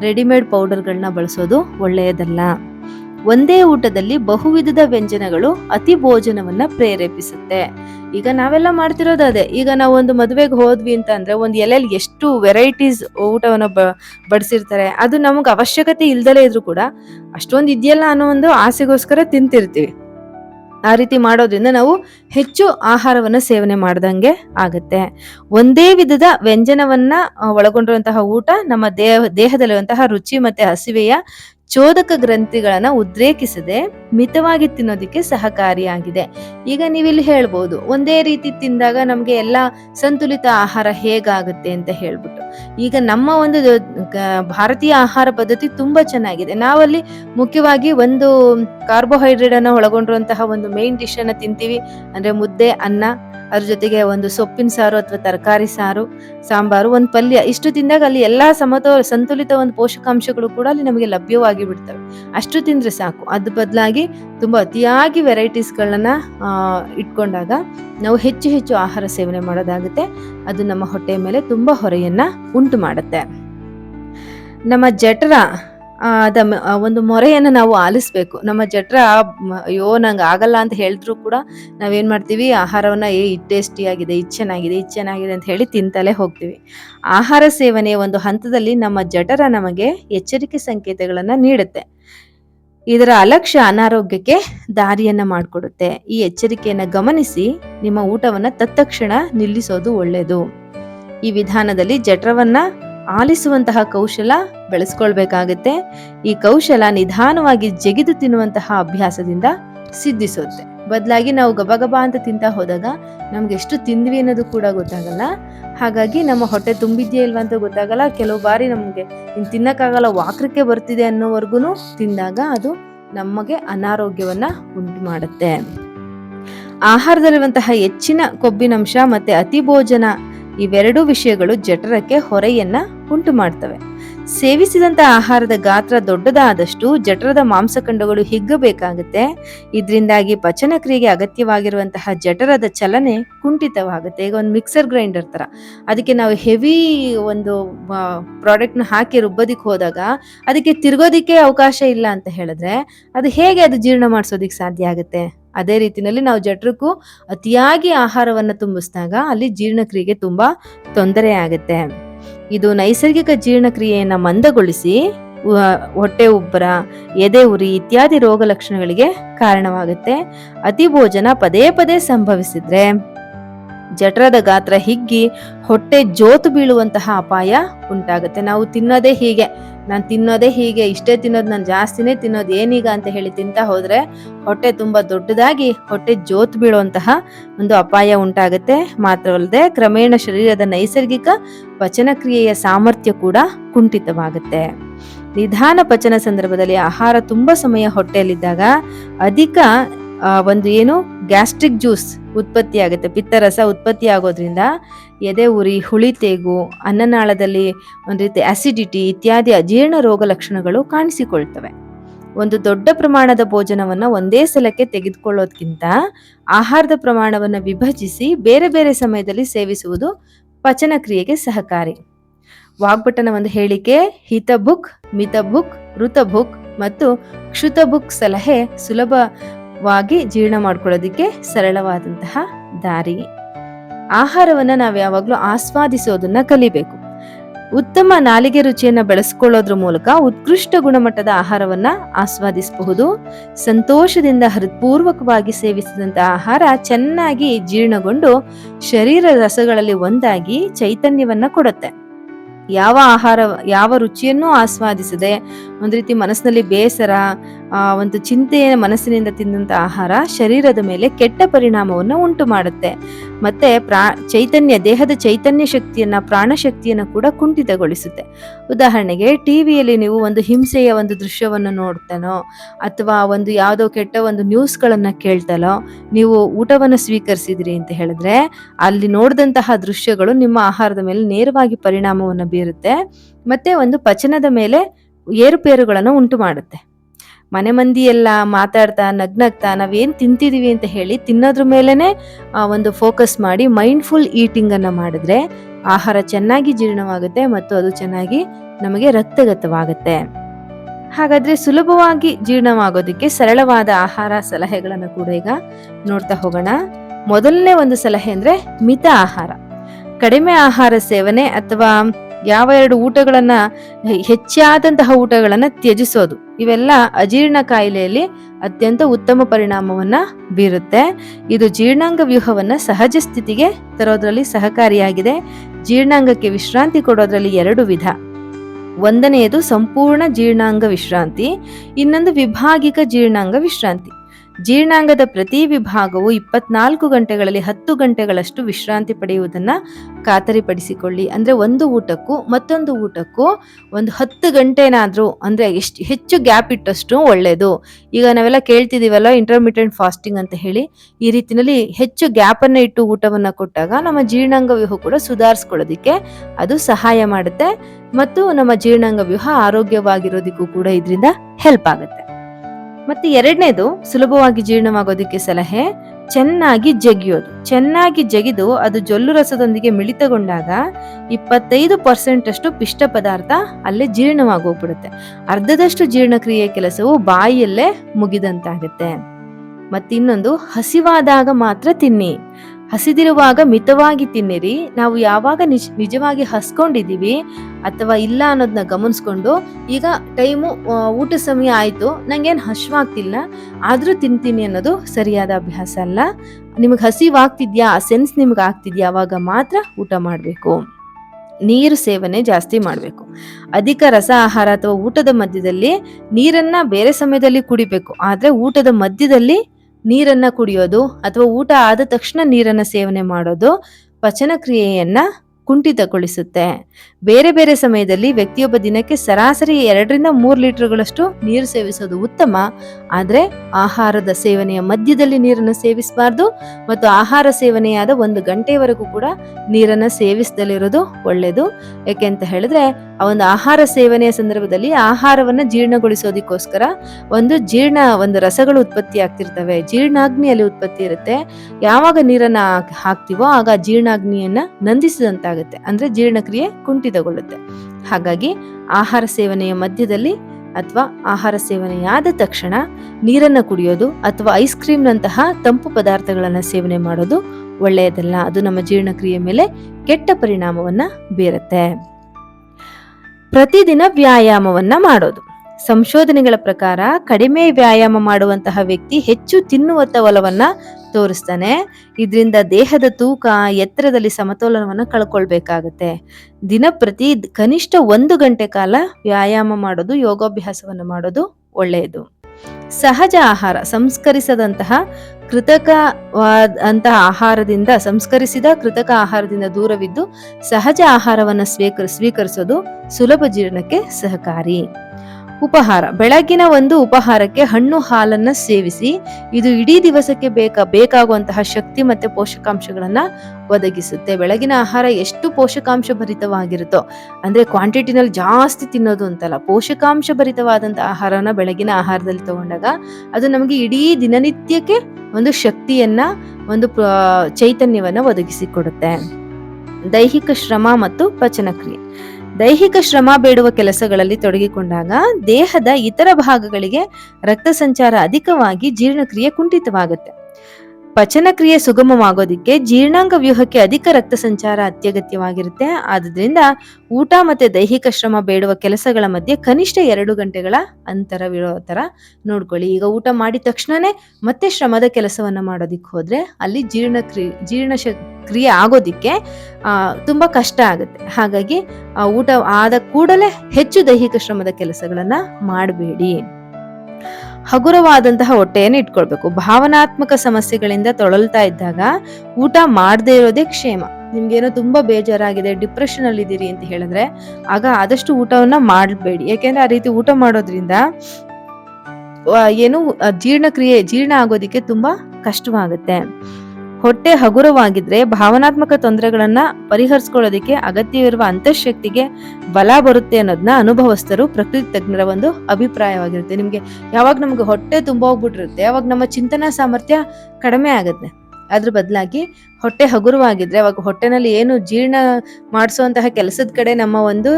ರೆಡಿಮೇಡ್ ಪೌಡರ್ಗಳನ್ನ ಬಳಸೋದು ಒಳ್ಳೆಯದಲ್ಲ. ಒಂದೇ ಊಟದಲ್ಲಿ ಬಹುವಿಧದ ವ್ಯಂಜನಗಳು ಅತಿ ಭೋಜನವನ್ನ ಪ್ರೇರೇಪಿಸುತ್ತೆ. ಈಗ ನಾವೆಲ್ಲ ಮಾಡ್ತಿರೋದು ಅದೇ. ಈಗ ನಾವು ಒಂದು ಮದುವೆಗೆ ಹೋದ್ವಿ ಅಂತ ಅಂದ್ರೆ ಒಂದು ಎಲೆಯಲ್ಲಿ ಎಷ್ಟು ವೆರೈಟೀಸ್ ಊಟವನ್ನು ಬ, ಬಡಿಸಿರ್ತಾರೆ. ಅದು ನಮಗೆ ಅವಶ್ಯಕತೆ ಇಲ್ದಲೇ ಇದ್ರು ಕೂಡ ಅಷ್ಟೊಂದು ಇದೆಯಲ್ಲ ಅನ್ನೋ ಒಂದು ಆಸೆಗೋಸ್ಕರ ತಿಂತಿರ್ತೀವಿ. ಆ ರೀತಿ ಮಾಡೋದ್ರಿಂದ ನಾವು ಹೆಚ್ಚು ಆಹಾರವನ್ನು ಸೇವನೆ ಮಾಡ್ದಂಗೆ ಆಗುತ್ತೆ. ಒಂದೇ ವಿಧದ ವ್ಯಂಜನವನ್ನ ಒಳಗೊಂಡಿರುವಂತಹ ಊಟ ನಮ್ಮ ದೇಹ, ದೇಹದಲ್ಲಿರುವಂತಹ ರುಚಿ ಮತ್ತೆ ಹಸಿವೆಯ ಚೋದಕ ಗ್ರಂಥಿಗಳನ್ನ ಉದ್ರೇಕಿಸದೆ ಮಿತವಾಗಿ ತಿನ್ನೋದಕ್ಕೆ ಸಹಕಾರಿಯಾಗಿದೆ. ಈಗ ನೀವಿಲ್ಲಿ ಹೇಳ್ಬೋದು, ಒಂದೇ ರೀತಿ ತಿಂದಾಗ ನಮಗೆ ಎಲ್ಲ ಸಂತುಲಿತ ಆಹಾರ ಹೇಗಾಗುತ್ತೆ ಅಂತ ಹೇಳ್ಬಿಟ್ಟು. ಈಗ ನಮ್ಮ ಒಂದು ಭಾರತೀಯ ಆಹಾರ ಪದ್ಧತಿ ತುಂಬಾ ಚೆನ್ನಾಗಿದೆ. ನಾವಲ್ಲಿ ಮುಖ್ಯವಾಗಿ ಒಂದು ಕಾರ್ಬೋಹೈಡ್ರೇಟ್ ಅನ್ನ ಒಳಗೊಂಡಿರುವಂತಹ ಒಂದು ಮೇನ್ ಡಿಶ್ ಅನ್ನ ತಿಂತೀವಿ. ಅಂದ್ರೆ ಮುದ್ದೆ, ಅನ್ನ ಅದ್ರ ಜೊತೆಗೆ ಒಂದು ಸೊಪ್ಪಿನ ಸಾರು ಅಥವಾ ತರಕಾರಿ ಸಾರು, ಸಾಂಬಾರು, ಒಂದು ಪಲ್ಯ. ಇಷ್ಟು ತಿಂದಾಗ ಅಲ್ಲಿ ಎಲ್ಲಾ ಸಮತೋ, ಸಂತುಲಿತ ಒಂದು ಪೋಷಕಾಂಶಗಳು ಕೂಡ ಅಲ್ಲಿ ನಮಗೆ ಲಭ್ಯವಾಗಿ ಬಿಡ್ತವೆ. ಅಷ್ಟು ತಿಂದ್ರೆ ಸಾಕು. ಅದ್ ಬದಲಾಗಿ ತುಂಬಾ ಅತಿಯಾಗಿ ವೆರೈಟೀಸ್ಗಳನ್ನ ಇಟ್ಕೊಂಡಾಗ ನಾವು ಹೆಚ್ಚು ಹೆಚ್ಚು ಆಹಾರ ಸೇವನೆ ಮಾಡೋದಾಗುತ್ತೆ. ಅದು ನಮ್ಮ ಹೊಟ್ಟೆಯ ಮೇಲೆ ತುಂಬಾ ಹೊರೆಯನ್ನ ಉಂಟು ಮಾಡುತ್ತೆ. ನಮ್ಮ ಜಠರ ಅದ ಒಂದು ಮೊರೆಯನ್ನು ನಾವು ಆಲಿಸ್ಬೇಕು. ನಮ್ಮ ಜಠರ ಅಯ್ಯೋ, ನಂಗೆ ಆಗಲ್ಲ ಅಂತ ಹೇಳಿದ್ರು ಕೂಡ ನಾವೇನು ಮಾಡ್ತೀವಿ? ಆಹಾರವನ್ನು, ಏ ಇಟ್ ಟೇಸ್ಟಿಯಾಗಿದೆ ಇದು ಚೆನ್ನಾಗಿದೆ ಇದು ಚೆನ್ನಾಗಿದೆ ಅಂತ ಹೇಳಿ ತಿಂತಲೇ ಹೋಗ್ತೀವಿ. ಆಹಾರ ಸೇವನೆ ಒಂದು ಹಂತದಲ್ಲಿ ನಮ್ಮ ಜಠರ ನಮಗೆ ಎಚ್ಚರಿಕೆ ಸಂಕೇತಗಳನ್ನು ನೀಡುತ್ತೆ. ಇದರ ಅಲಕ್ಷ್ಯ ಅನಾರೋಗ್ಯಕ್ಕೆ ದಾರಿಯನ್ನು ಮಾಡಿಕೊಡುತ್ತೆ. ಈ ಎಚ್ಚರಿಕೆಯನ್ನು ಗಮನಿಸಿ ನಿಮ್ಮ ಊಟವನ್ನು ತತ್ಕ್ಷಣ ನಿಲ್ಲಿಸೋದು ಒಳ್ಳೆಯದು ಈ ವಿಧಾನದಲ್ಲಿ ಜಠರವನ್ನ ಆಲಿಸುವಂತಹ ಕೌಶಲ ಬೆಳೆಸ್ಕೊಳ್ಬೇಕಾಗತ್ತೆ. ಈ ಕೌಶಲ ನಿಧಾನವಾಗಿ ಜಗಿದು ತಿನ್ನುವಂತಹ ಅಭ್ಯಾಸದಿಂದ ಸಿದ್ಧಿಸುತ್ತೆ. ಬದಲಾಗಿ ನಾವು ಗಬಗಬ ಅಂತ ತಿಂತಾ ಹೋದಾಗ ನಮ್ಗೆ ಎಷ್ಟು ತಿಂದ್ವಿ ಅನ್ನೋದು ಕೂಡ ಗೊತ್ತಾಗಲ್ಲ. ಹಾಗಾಗಿ ನಮ್ಮ ಹೊಟ್ಟೆ ತುಂಬಿದ್ಯಾ ಇಲ್ವಾ ಅಂತ ಗೊತ್ತಾಗಲ್ಲ. ಕೆಲವು ಬಾರಿ ನಮಗೆ ಇನ್ನು ತಿನ್ನಕ್ಕಾಗಲ್ಲ, ವಾಕ್ರಕ್ಕೆ ಬರ್ತಿದೆ ಅನ್ನೋವರೆಗೂ ತಿಂದಾಗ ಅದು ನಮಗೆ ಅನಾರೋಗ್ಯವನ್ನ ಉಂಟು ಮಾಡುತ್ತೆ ಆಹಾರದಲ್ಲಿರುವಂತಹ ಹೆಚ್ಚಿನ ಕೊಬ್ಬಿನಂಶ ಮತ್ತೆ ಅತಿ ಭೋಜನ ಇವೆರಡೂ ವಿಷಯಗಳು ಜಠರಕ್ಕೆ ಹೊರೆಯನ್ನ ಉಂಟು ಮಾಡ್ತವೆ ಸೇವಿಸಿದಂತ ಆಹಾರದ ಗಾತ್ರ ದೊಡ್ಡದಾದಷ್ಟು ಜಠರದ ಮಾಂಸಖಂಡಗಳು ಹಿಗ್ಗಬೇಕಾಗುತ್ತೆ. ಇದರಿಂದಾಗಿ ಪಚನ ಕ್ರಿಯೆಗೆ ಅಗತ್ಯವಾಗಿರುವಂತಹ ಜಠರದ ಚಲನೆ ಕುಂಠಿತವಾಗುತ್ತೆ. ಈಗ ಒಂದು ಮಿಕ್ಸರ್ ಗ್ರೈಂಡರ್ ತರ. ಅದಕ್ಕೆ ನಾವು ಹೆವಿ ಒಂದು ಪ್ರಾಡಕ್ಟ್ನ ಹಾಕಿ ರುಬ್ಬೋದಿಕ್ ಹೋದಾಗ ಅದಕ್ಕೆ ತಿರ್ಗೋದಿಕ್ಕೆ ಅವಕಾಶ ಇಲ್ಲ ಅಂತ ಹೇಳಿದ್ರೆ ಅದು ಹೇಗೆ ಅದು ಜೀರ್ಣ ಮಾಡಿಸೋದಿಕ್ ಸಾಧ್ಯ ಆಗುತ್ತೆ? ಅದೇ ರೀತಿಯಲ್ಲಿ ನಾವು ಜಠರಕ್ಕೂ ಅತಿಯಾಗಿ ಆಹಾರವನ್ನು ತುಂಬಿಸಿದಾಗ ಅಲ್ಲಿ ಜೀರ್ಣಕ್ರಿಯೆಗೆ ತುಂಬ ತೊಂದರೆ ಆಗುತ್ತೆ. ಇದು ನೈಸರ್ಗಿಕ ಜೀರ್ಣಕ್ರಿಯೆಯನ್ನು ಮಂದಗೊಳಿಸಿ ಹೊಟ್ಟೆ ಉಬ್ಬರ, ಎದೆ ಉರಿ ಇತ್ಯಾದಿ ರೋಗ ಲಕ್ಷಣಗಳಿಗೆ ಕಾರಣವಾಗುತ್ತೆ. ಅತಿ ಭೋಜನ ಪದೇ ಪದೇ ಸಂಭವಿಸಿದ್ರೆ ಜಠರದ ಗಾತ್ರ ಹಿಗ್ಗಿ ಹೊಟ್ಟೆ ಜೋತು ಬೀಳುವಂತಹ ಅಪಾಯ ಉಂಟಾಗುತ್ತೆ. ನಾವು ತಿನ್ನೋದೇ ಹೀಗೆ. ನಾನು ತಿನ್ನೋದೇ ಹೀಗೆ. ಇಷ್ಟೇ ತಿನ್ನೋದು, ನಾನು ಜಾಸ್ತಿನೇ ತಿನ್ನೋದು. ಏನೀಗ ಅಂತ ಹೇಳಿ ತಿಂತಾ ಹೋದ್ರೆ ಹೊಟ್ಟೆ ತುಂಬಾ ದೊಡ್ಡದಾಗಿ ಹೊಟ್ಟೆ ಜೋತು ಬೀಳುವಂತಹ ಒಂದು ಅಪಾಯ ಉಂಟಾಗುತ್ತೆ. ಮಾತ್ರವಲ್ಲದೆ ಕ್ರಮೇಣ ಶರೀರದ ನೈಸರ್ಗಿಕ ಪಚನ ಕ್ರಿಯೆಯ ಸಾಮರ್ಥ್ಯ ಕೂಡ ಕುಂಠಿತವಾಗುತ್ತೆ. ನಿಧಾನ ಪಚನ ಸಂದರ್ಭದಲ್ಲಿ ಆಹಾರ ತುಂಬಾ ಸಮಯ ಹೊಟ್ಟೆಯಲ್ಲಿದ್ದಾಗ ಅಧಿಕ ಒಂದು ಏನು ಗ್ಯಾಸ್ಟ್ರಿಕ್ ಜ್ಯೂಸ್ ಉತ್ಪತ್ತಿ ಆಗುತ್ತೆ ಪಿತ್ತರಸ ಉತ್ಪತ್ತಿ ಆಗೋದ್ರಿಂದ ಎದೆ ಉರಿ, ಹುಳಿ ತೇಗು, ಅನ್ನನಾಳದಲ್ಲಿ ಒಂದು ರೀತಿ ಆಸಿಡಿಟಿ ಇತ್ಯಾದಿ ಅಜೀರ್ಣ ರೋಗ ಲಕ್ಷಣಗಳು ಕಾಣಿಸಿಕೊಳ್ತವೆ. ಒಂದು ದೊಡ್ಡ ಪ್ರಮಾಣದ ಭೋಜನವನ್ನ ಒಂದೇ ಸಲಕ್ಕೆ ತೆಗೆದುಕೊಳ್ಳೋದ್ಕಿಂತ ಆಹಾರದ ಪ್ರಮಾಣವನ್ನು ವಿಭಜಿಸಿ ಬೇರೆ ಬೇರೆ ಸಮಯದಲ್ಲಿ ಸೇವಿಸುವುದು ಪಚನ ಕ್ರಿಯೆಗೆ ಸಹಕಾರಿ. ವಾಗ್ಭಟನ ಒಂದು ಹೇಳಿಕೆ ಹಿತಭುಕ್ ಮಿತಭುಕ್ ಋತಭುಕ್ ಮತ್ತು ಕ್ಷುತಭುಕ್ ಸಲಹೆ ಸುಲಭವಾಗಿ ಜೀರ್ಣ ಮಾಡ್ಕೊಳ್ಳೋದಕ್ಕೆ ಸರಳವಾದಂತಹ ದಾರಿ. ಆಹಾರವನ್ನ ನಾವು ಯಾವಾಗಲೂ ಆಸ್ವಾದಿಸೋದನ್ನ ಕಲಿಬೇಕು. ಉತ್ತಮ ನಾಲಿಗೆ ರುಚಿಯನ್ನ ಬೆಳೆಸ್ಕೊಳ್ಳೋದ್ರ ಮೂಲಕ ಉತ್ಕೃಷ್ಟ ಗುಣಮಟ್ಟದ ಆಹಾರವನ್ನ ಆಸ್ವಾದಿಸಬಹುದು. ಸಂತೋಷದಿಂದ ಹೃತ್ಪೂರ್ವಕವಾಗಿ ಸೇವಿಸಿದಂತಹ ಆಹಾರ ಚೆನ್ನಾಗಿ ಜೀರ್ಣಗೊಂಡು ಶರೀರ ರಸಗಳಲ್ಲಿ ಒಂದಾಗಿ ಚೈತನ್ಯವನ್ನ ಕೊಡುತ್ತೆ. ಯಾವ ಆಹಾರ, ಯಾವ ರುಚಿಯನ್ನು ಆಸ್ವಾದಿಸದೆ ಒಂದು ರೀತಿ ಮನಸ್ಸಿನಲ್ಲಿ ಬೇಸರ ಒಂದು ಚಿಂತೆಯ ಮನಸ್ಸಿನಿಂದ ತಿಂದಂಥ ಆಹಾರ ಶರೀರದ ಮೇಲೆ ಕೆಟ್ಟ ಪರಿಣಾಮವನ್ನು ಉಂಟು ಮಾಡುತ್ತೆ. ಮತ್ತೆ ಪ್ರಾ, ಚೈತನ್ಯ, ದೇಹದ ಚೈತನ್ಯ ಶಕ್ತಿಯನ್ನ ಪ್ರಾಣ ಶಕ್ತಿಯನ್ನ ಕೂಡ ಕುಂಠಿತಗೊಳಿಸುತ್ತೆ. ಉದಾಹರಣೆಗೆ ಟಿವಿಯಲ್ಲಿ ನೀವು ಒಂದು ಹಿಂಸೆಯ ಒಂದು ದೃಶ್ಯವನ್ನು ನೋಡ್ತಾನೋ, ಅಥವಾ ಒಂದು ಯಾವುದೋ ಕೆಟ್ಟ ಒಂದು ನ್ಯೂಸ್ಗಳನ್ನ ಕೇಳ್ತಲೋ, ನೀವು ಊಟವನ್ನು ಸ್ವೀಕರಿಸಿದ್ರಿ ಅಂತ ಹೇಳಿದ್ರೆ, ಅಲ್ಲಿ ನೋಡಿದಂತಹ ದೃಶ್ಯಗಳು ನಿಮ್ಮ ಆಹಾರದ ಮೇಲೆ ನೇರವಾಗಿ ಪರಿಣಾಮವನ್ನು ಬೀರುತ್ತೆ. ಮತ್ತೆ ಒಂದು ಪಚನದ ಮೇಲೆ ಏರುಪೇರುಗಳನ್ನು ಉಂಟು ಮಾಡುತ್ತೆ. ಮನೆ ಮಂದಿ ಎಲ್ಲ ಮಾತಾಡ್ತಾ, ನಗ್ನಗ್ತಾ ನಾವೇನು ತಿಂತಿದ್ದೀವಿ ಅಂತ ಹೇಳಿ ತಿನ್ನೋದ್ರ ಮೇಲೇ ಒಂದು ಫೋಕಸ್ ಮಾಡಿ ಮೈಂಡ್ಫುಲ್ ಈಟಿಂಗನ್ನು ಮಾಡಿದ್ರೆ ಆಹಾರ ಚೆನ್ನಾಗಿ ಜೀರ್ಣವಾಗುತ್ತೆ ಮತ್ತು ಅದು ಚೆನ್ನಾಗಿ ನಮಗೆ ರಕ್ತಗತವಾಗುತ್ತೆ. ಹಾಗಾದ್ರೆ ಸುಲಭವಾಗಿ ಜೀರ್ಣವಾಗೋದಕ್ಕೆ ಸರಳವಾದ ಆಹಾರ ಸಲಹೆಗಳನ್ನು ಕೂಡ ಈಗ ನೋಡ್ತಾ ಹೋಗೋಣ. ಮೊದಲನೇ ಒಂದು ಸಲಹೆ ಅಂದರೆ ಮಿತ ಆಹಾರ. ಕಡಿಮೆ ಆಹಾರ ಸೇವನೆ ಅಥವಾ ಯಾವ ಎರಡು ಊಟಗಳನ್ನ ಹೆಚ್ಚಾದಂತಹ ಊಟಗಳನ್ನ ತ್ಯಜಿಸೋದು. ಇವೆಲ್ಲ ಅಜೀರ್ಣ ಕಾಯಿಲೆಯಲ್ಲಿ ಅತ್ಯಂತ ಉತ್ತಮ ಪರಿಣಾಮವನ್ನ ಬೀರುತ್ತೆ. ಇದು ಜೀರ್ಣಾಂಗ ವ್ಯೂಹವನ್ನ ಸಹಜ ಸ್ಥಿತಿಗೆ ತರೋದ್ರಲ್ಲಿ ಸಹಕಾರಿಯಾಗಿದೆ. ಜೀರ್ಣಾಂಗಕ್ಕೆ ವಿಶ್ರಾಂತಿ ಕೊಡೋದ್ರಲ್ಲಿ ಎರಡು ವಿಧ. ಒಂದನೆಯದು ಸಂಪೂರ್ಣ ಜೀರ್ಣಾಂಗ ವಿಶ್ರಾಂತಿ, ಇನ್ನೊಂದು ವಿಭಾಗಿಕ ಜೀರ್ಣಾಂಗ ವಿಶ್ರಾಂತಿ. ಜೀರ್ಣಾಂಗದ ಪ್ರತಿ ವಿಭಾಗವು ಇಪ್ಪತ್ನಾಲ್ಕು ಗಂಟೆಗಳಲ್ಲಿ ಹತ್ತು ಗಂಟೆಗಳಷ್ಟು ವಿಶ್ರಾಂತಿ ಪಡೆಯುವುದನ್ನ ಖಾತರಿಪಡಿಸಿಕೊಳ್ಳಿ. ಅಂದ್ರೆ ಒಂದು ಊಟಕ್ಕೂ ಮತ್ತೊಂದು ಊಟಕ್ಕೂ ಒಂದು ಹತ್ತು ಗಂಟೆನಾದರೂ ಅಂದ್ರೆ ಎಷ್ಟು ಹೆಚ್ಚು ಗ್ಯಾಪ್ ಇಟ್ಟಷ್ಟು ಒಳ್ಳೆಯದು ಈಗ ನಾವೆಲ್ಲ ಕೇಳ್ತಿದ್ದೀವಲ್ಲ ಇಂಟರ್ಮಿಟೆಂಟ್ ಫಾಸ್ಟಿಂಗ್ ಅಂತ ಹೇಳಿ. ಈ ರೀತಿಯಲ್ಲಿ ಹೆಚ್ಚು ಗ್ಯಾಪ್ ಅನ್ನ ಇಟ್ಟು ಊಟವನ್ನ ಕೊಟ್ಟಾಗ ನಮ್ಮ ಜೀರ್ಣಾಂಗ ವ್ಯೂಹ ಕೂಡ ಸುಧಾರಿಸ್ಕೊಳ್ಳೋದಿಕ್ಕೆ ಅದು ಸಹಾಯ ಮಾಡುತ್ತೆ. ಮತ್ತು ನಮ್ಮ ಜೀರ್ಣಾಂಗ ವ್ಯೂಹ ಆರೋಗ್ಯವಾಗಿರೋದಕ್ಕೂ ಕೂಡ ಇದರಿಂದ ಹೆಲ್ಪ್ ಆಗುತ್ತೆ. ಮತ್ತೆ ಎರಡನೇದು ಸುಲಭವಾಗಿ ಜೀರ್ಣವಾಗೋದಕ್ಕೆ ಸಲಹೆ, ಚೆನ್ನಾಗಿ ಜಗಿಯೋದು. ಚೆನ್ನಾಗಿ ಜಗಿದು ಅದು ಜೊಲ್ಲು ರಸದೊಂದಿಗೆ ಮಿಳಿತಗೊಂಡಾಗ ಇಪ್ಪತ್ತೈದು ಪರ್ಸೆಂಟ್ ಅಷ್ಟು ಪಿಷ್ಟ ಪದಾರ್ಥ ಅಲ್ಲೇ ಜೀರ್ಣವಾಗೋಗ್ಬಿಡುತ್ತೆ. ಅರ್ಧದಷ್ಟು ಜೀರ್ಣಕ್ರಿಯೆ ಕೆಲಸವು ಬಾಯಿಯಲ್ಲೇ ಮುಗಿದಂತಾಗುತ್ತೆ. ಮತ್ತಿನ್ನೊಂದು ಹಸಿವಾದಾಗ ಮಾತ್ರ ತಿನ್ನಿ. ಹಸಿದಿರುವಾಗ ಮಿತವಾಗಿ ತಿನ್ನಿರಿ. ನಾವು ಯಾವಾಗ ನಿಜ, ನಿಜವಾಗಿ ಹಸ್ಕೊಂಡಿದ್ದೀವಿ ಅಥವಾ ಇಲ್ಲ ಅನ್ನೋದನ್ನ ಗಮನಿಸ್ಕೊಂಡು, ಈಗ ಟೈಮು ಊಟ ಸಮಯ ಆಯಿತು ನನಗೇನು ಹಶ್ವಾಗ್ತಿಲ್ಲ, ಆದರೂ ತಿಂತೀನಿ ಅನ್ನೋದು ಸರಿಯಾದ ಅಭ್ಯಾಸ ಅಲ್ಲ. ನಿಮಗೆ ಹಸಿವಾಗ್ತಿದ್ಯಾ, ಆ ಸೆನ್ಸ್ ನಿಮ್ಗೆ ಆಗ್ತಿದ್ಯಾ ಆವಾಗ ಮಾತ್ರ ಊಟ ಮಾಡಬೇಕು. ನೀರು ಸೇವನೆ ಜಾಸ್ತಿ ಮಾಡಬೇಕು. ಅಧಿಕ ರಸ ಆಹಾರ ಅಥವಾ ಊಟದ ಮಧ್ಯದಲ್ಲಿ ನೀರನ್ನ ಬೇರೆ ಸಮಯದಲ್ಲಿ ಕುಡಿಬೇಕು. ಆದರೆ ಊಟದ ಮಧ್ಯದಲ್ಲಿ ನೀರನ್ನ ಕುಡಿಯೋದು ಅಥವಾ ಊಟ ಆದ ತಕ್ಷಣ ನೀರನ್ನು ಸೇವನೆ ಮಾಡೋದು ಪಚನ ಕ್ರಿಯೆಯನ್ನ ಕುಂಠಿತಗೊಳಿಸುತ್ತೆ. ಬೇರೆ ಬೇರೆ ಸಮಯದಲ್ಲಿ ವ್ಯಕ್ತಿಯೊಬ್ಬ ದಿನಕ್ಕೆ ಸರಾಸರಿ ಎರಡರಿಂದ ಮೂರು ಲೀಟರ್ಗಳಷ್ಟು ನೀರು ಸೇವಿಸೋದು ಉತ್ತಮ. ಆದರೆ ಆಹಾರದ ಸೇವನೆಯ ಮಧ್ಯದಲ್ಲಿ ನೀರನ್ನು ಸೇವಿಸಬಾರ್ದು ಮತ್ತು ಆಹಾರ ಸೇವನೆಯಾದ ಒಂದು ಗಂಟೆವರೆಗೂ ಕೂಡ ನೀರನ್ನು ಸೇವಿಸದಲ್ಲಿರೋದು ಒಳ್ಳೆಯದು. ಯಾಕೆ ಅಂತ ಹೇಳಿದ್ರೆ ಆ ಒಂದು ಆಹಾರ ಸೇವನೆಯ ಸಂದರ್ಭದಲ್ಲಿ ಆಹಾರವನ್ನು ಜೀರ್ಣಗೊಳಿಸೋದಕ್ಕೋಸ್ಕರ ಒಂದು ಜೀರ್ಣ, ಒಂದು ರಸಗಳು ಉತ್ಪತ್ತಿ ಆಗ್ತಿರ್ತವೆ. ಜೀರ್ಣಾಗ್ನಿಯಲ್ಲಿ ಉತ್ಪತ್ತಿ ಇರುತ್ತೆ. ಯಾವಾಗ ನೀರನ್ನು ಹಾಕ್ತೀವೋ ಆಗ ಜೀರ್ಣಾಗ್ನಿಯನ್ನು ಜೀರ್ಣಾಗ್ನಿಯನ್ನ ನಂದಿಸಿದಂತಾಗುತ್ತೆ ಅಂದ್ರೆ ಜೀರ್ಣಕ್ರಿಯೆ ಕುಂಠಿತಗೊಳ್ಳುತ್ತೆ. ಹಾಗಾಗಿ ಆಹಾರ ಸೇವನೆಯ ಮಧ್ಯದಲ್ಲಿ ಅಥವಾ ಆಹಾರ ಸೇವನೆಯಾದ ತಕ್ಷಣ ನೀರನ್ನ ಕುಡಿಯೋದು ಅಥವಾ ಐಸ್ ಕ್ರೀಮ್ನಂತಹ ತಂಪು ಪದಾರ್ಥಗಳನ್ನ ಸೇವನೆ ಮಾಡೋದು ಒಳ್ಳೆಯದಲ್ಲ. ಅದು ನಮ್ಮ ಜೀರ್ಣಕ್ರಿಯೆ ಮೇಲೆ ಕೆಟ್ಟ ಪರಿಣಾಮವನ್ನ ಬೀರುತ್ತೆ. ಪ್ರತಿದಿನ ವ್ಯಾಯಾಮವನ್ನ ಮಾಡೋದು. ಸಂಶೋಧನೆಗಳ ಪ್ರಕಾರ ಕಡಿಮೆ ವ್ಯಾಯಾಮ ಮಾಡುವಂತಹ ವ್ಯಕ್ತಿ ಹೆಚ್ಚು ತಿನ್ನುವತ್ತ ಒಲವನ್ನ ತೋರಿಸ್ತಾನೆ. ಇದರಿಂದ ದೇಹದ ತೂಕ, ಎತ್ತರದಲ್ಲಿ ಸಮತೋಲನವನ್ನು ಕಳ್ಕೊಳ್ಬೇಕಾಗತ್ತೆ. ದಿನ ಪ್ರತಿ ಕನಿಷ್ಠ ಒಂದು ಗಂಟೆ ಕಾಲ ವ್ಯಾಯಾಮ ಮಾಡೋದು, ಯೋಗಾಭ್ಯಾಸವನ್ನು ಮಾಡೋದು ಒಳ್ಳೆಯದು. ಸಹಜ ಆಹಾರ, ಸಂಸ್ಕರಿಸದಂತಹ ಕೃತಕವಾದಂತಹ ಆಹಾರದಿಂದ, ಸಂಸ್ಕರಿಸಿದ ಕೃತಕ ಆಹಾರದಿಂದ ದೂರವಿದ್ದು ಸಹಜ ಆಹಾರವನ್ನು ಸ್ವೀಕರ ಸ್ವೀಕರಿಸೋದು ಸುಲಭ ಜೀರ್ಣಕ್ಕೆ ಸಹಕಾರಿ. ಉಪಹಾರ. ಬೆಳಗಿನ ಒಂದು ಉಪಹಾರಕ್ಕೆ ಹಣ್ಣು ಹಾಲನ್ನ ಸೇವಿಸಿ, ಇದು ಇಡೀ ದಿವಸಕ್ಕೆ ಬೇಕಾ, ಬೇಕಾಗುವಂತಹ ಶಕ್ತಿ ಮತ್ತೆ ಪೋಷಕಾಂಶಗಳನ್ನ ಒದಗಿಸುತ್ತೆ. ಬೆಳಗಿನ ಆಹಾರ ಎಷ್ಟು ಪೋಷಕಾಂಶ ಭರಿತವಾಗಿರುತ್ತೋ, ಅಂದ್ರೆ ಕ್ವಾಂಟಿಟಿನಲ್ಲಿ ಜಾಸ್ತಿ ತಿನ್ನೋದು ಅಂತಲ್ಲ, ಪೋಷಕಾಂಶ ಭರಿತವಾದಂತಹ ಆಹಾರನ ಬೆಳಗಿನ ಆಹಾರದಲ್ಲಿ ತಗೊಂಡಾಗ ಅದು ನಮಗೆ ಇಡೀ ದಿನನಿತ್ಯಕ್ಕೆ ಒಂದು ಶಕ್ತಿಯನ್ನ, ಒಂದು ಚೈತನ್ಯವನ್ನ ಒದಗಿಸಿಕೊಡುತ್ತೆ ದೈಹಿಕ ಶ್ರಮ ಮತ್ತು ಪಚನಕ್ರಿಯೆ. ದೈಹಿಕ ಶ್ರಮ ಬೇಡುವ ಕೆಲಸಗಳಲ್ಲಿ ತೊಡಗಿಕೊಂಡಾಗ ದೇಹದ ಇತರ ಭಾಗಗಳಿಗೆ ರಕ್ತ ಸಂಚಾರ ಅಧಿಕವಾಗಿ ಜೀರ್ಣಕ್ರಿಯೆ ಕುಂಠಿತವಾಗುತ್ತೆ. ಪಚನಕ್ರಿಯೆ ಸುಗಮವಾಗೋದಿಕ್ಕೆ ಜೀರ್ಣಾಂಗ ವ್ಯೂಹಕ್ಕೆ ಅಧಿಕ ರಕ್ತ ಸಂಚಾರ ಅತ್ಯಗತ್ಯವಾಗಿರುತ್ತೆ. ಆದ್ದರಿಂದ ಊಟ ಮತ್ತೆ ದೈಹಿಕ ಶ್ರಮ ಬೇಡುವ ಕೆಲಸಗಳ ಮಧ್ಯೆ ಕನಿಷ್ಠ ಎರಡು ಗಂಟೆಗಳ ಅಂತರವಿರೋ ತರ ನೋಡ್ಕೊಳ್ಳಿ. ಈಗ ಊಟ ಮಾಡಿದ ತಕ್ಷಣನೇ ಮತ್ತೆ ಶ್ರಮದ ಕೆಲಸವನ್ನ ಮಾಡೋದಿಕ್ಕೆ ಹೋದ್ರೆ ಅಲ್ಲಿ ಜೀರ್ಣಕ್ರಿ ಜೀರ್ಣ ಕ್ರಿಯೆ ಆಗೋದಿಕ್ಕೆ ತುಂಬಾ ಕಷ್ಟ ಆಗುತ್ತೆ. ಹಾಗಾಗಿ ಊಟ ಆದ ಕೂಡಲೇ ಹೆಚ್ಚು ದೈಹಿಕ ಶ್ರಮದ ಕೆಲಸಗಳನ್ನ ಮಾಡಬೇಡಿ. ಹಗುರವಾದಂತಹ ಹೊಟ್ಟೆಯನ್ನು ಇಟ್ಕೊಳ್ಬೇಕು. ಭಾವನಾತ್ಮಕ ಸಮಸ್ಯೆಗಳಿಂದ ತೊಳಲ್ತಾ ಇದ್ದಾಗ ಊಟ ಮಾಡದೇ ಇರೋದೇ ಕ್ಷೇಮ. ನಿಮ್ಗೇನೋ ತುಂಬಾ ಬೇಜಾರಾಗಿದೆ ಡಿಪ್ರೆಷನ್ ಅಲ್ಲಿ ಇದ್ದೀರಿ ಅಂತ ಹೇಳಿದ್ರೆ ಆಗ ಆದಷ್ಟು ಊಟವನ್ನ ಮಾಡಬೇಡಿ. ಯಾಕೆಂದ್ರೆ ಆ ರೀತಿ ಊಟ ಮಾಡೋದ್ರಿಂದ ಏನು ಜೀರ್ಣಕ್ರಿಯೆ, ಜೀರ್ಣ ಆಗೋದಿಕ್ಕೆ ತುಂಬಾ ಕಷ್ಟವಾಗುತ್ತೆ. ಹೊಟ್ಟೆ ಹಗುರವಾಗಿದ್ರೆ ಭಾವನಾತ್ಮಕ ತೊಂದರೆಗಳನ್ನ ಪರಿಹರಿಸ್ಕೊಳ್ಳೋದಕ್ಕೆ ಅಗತ್ಯವಿರುವ ಅಂತಃಶಕ್ತಿಗೆ ಬಲ ಬರುತ್ತೆ ಅನ್ನೋದನ್ನ ಅನುಭವಸ್ಥರು ಪ್ರಕೃತಿ ತಜ್ಞರ ಒಂದು ಅಭಿಪ್ರಾಯವಾಗಿರುತ್ತೆ. ನಿಮ್ಗೆ ಯಾವಾಗ ನಮ್ಗೆ ಹೊಟ್ಟೆ ತುಂಬ ಹೋಗ್ಬಿಟ್ಟಿರುತ್ತೆ, ಅವಾಗ ನಮ್ಮ ಚಿಂತನಾ ಸಾಮರ್ಥ್ಯ ಕಡಿಮೆ ಆಗುತ್ತೆ. ಅದ್ರ ಬದಲಾಗಿ ಹೊಟ್ಟೆ ಹಗುರವಾಗಿದ್ರೆ, ಅವಾಗ ಹೊಟ್ಟೆನಲ್ಲಿ ಏನು ಜೀರ್ಣ ಮಾಡಿಸುವಂತಹ ಕೆಲಸದ ಕಡೆ ನಮ್ಮ ಒಂದು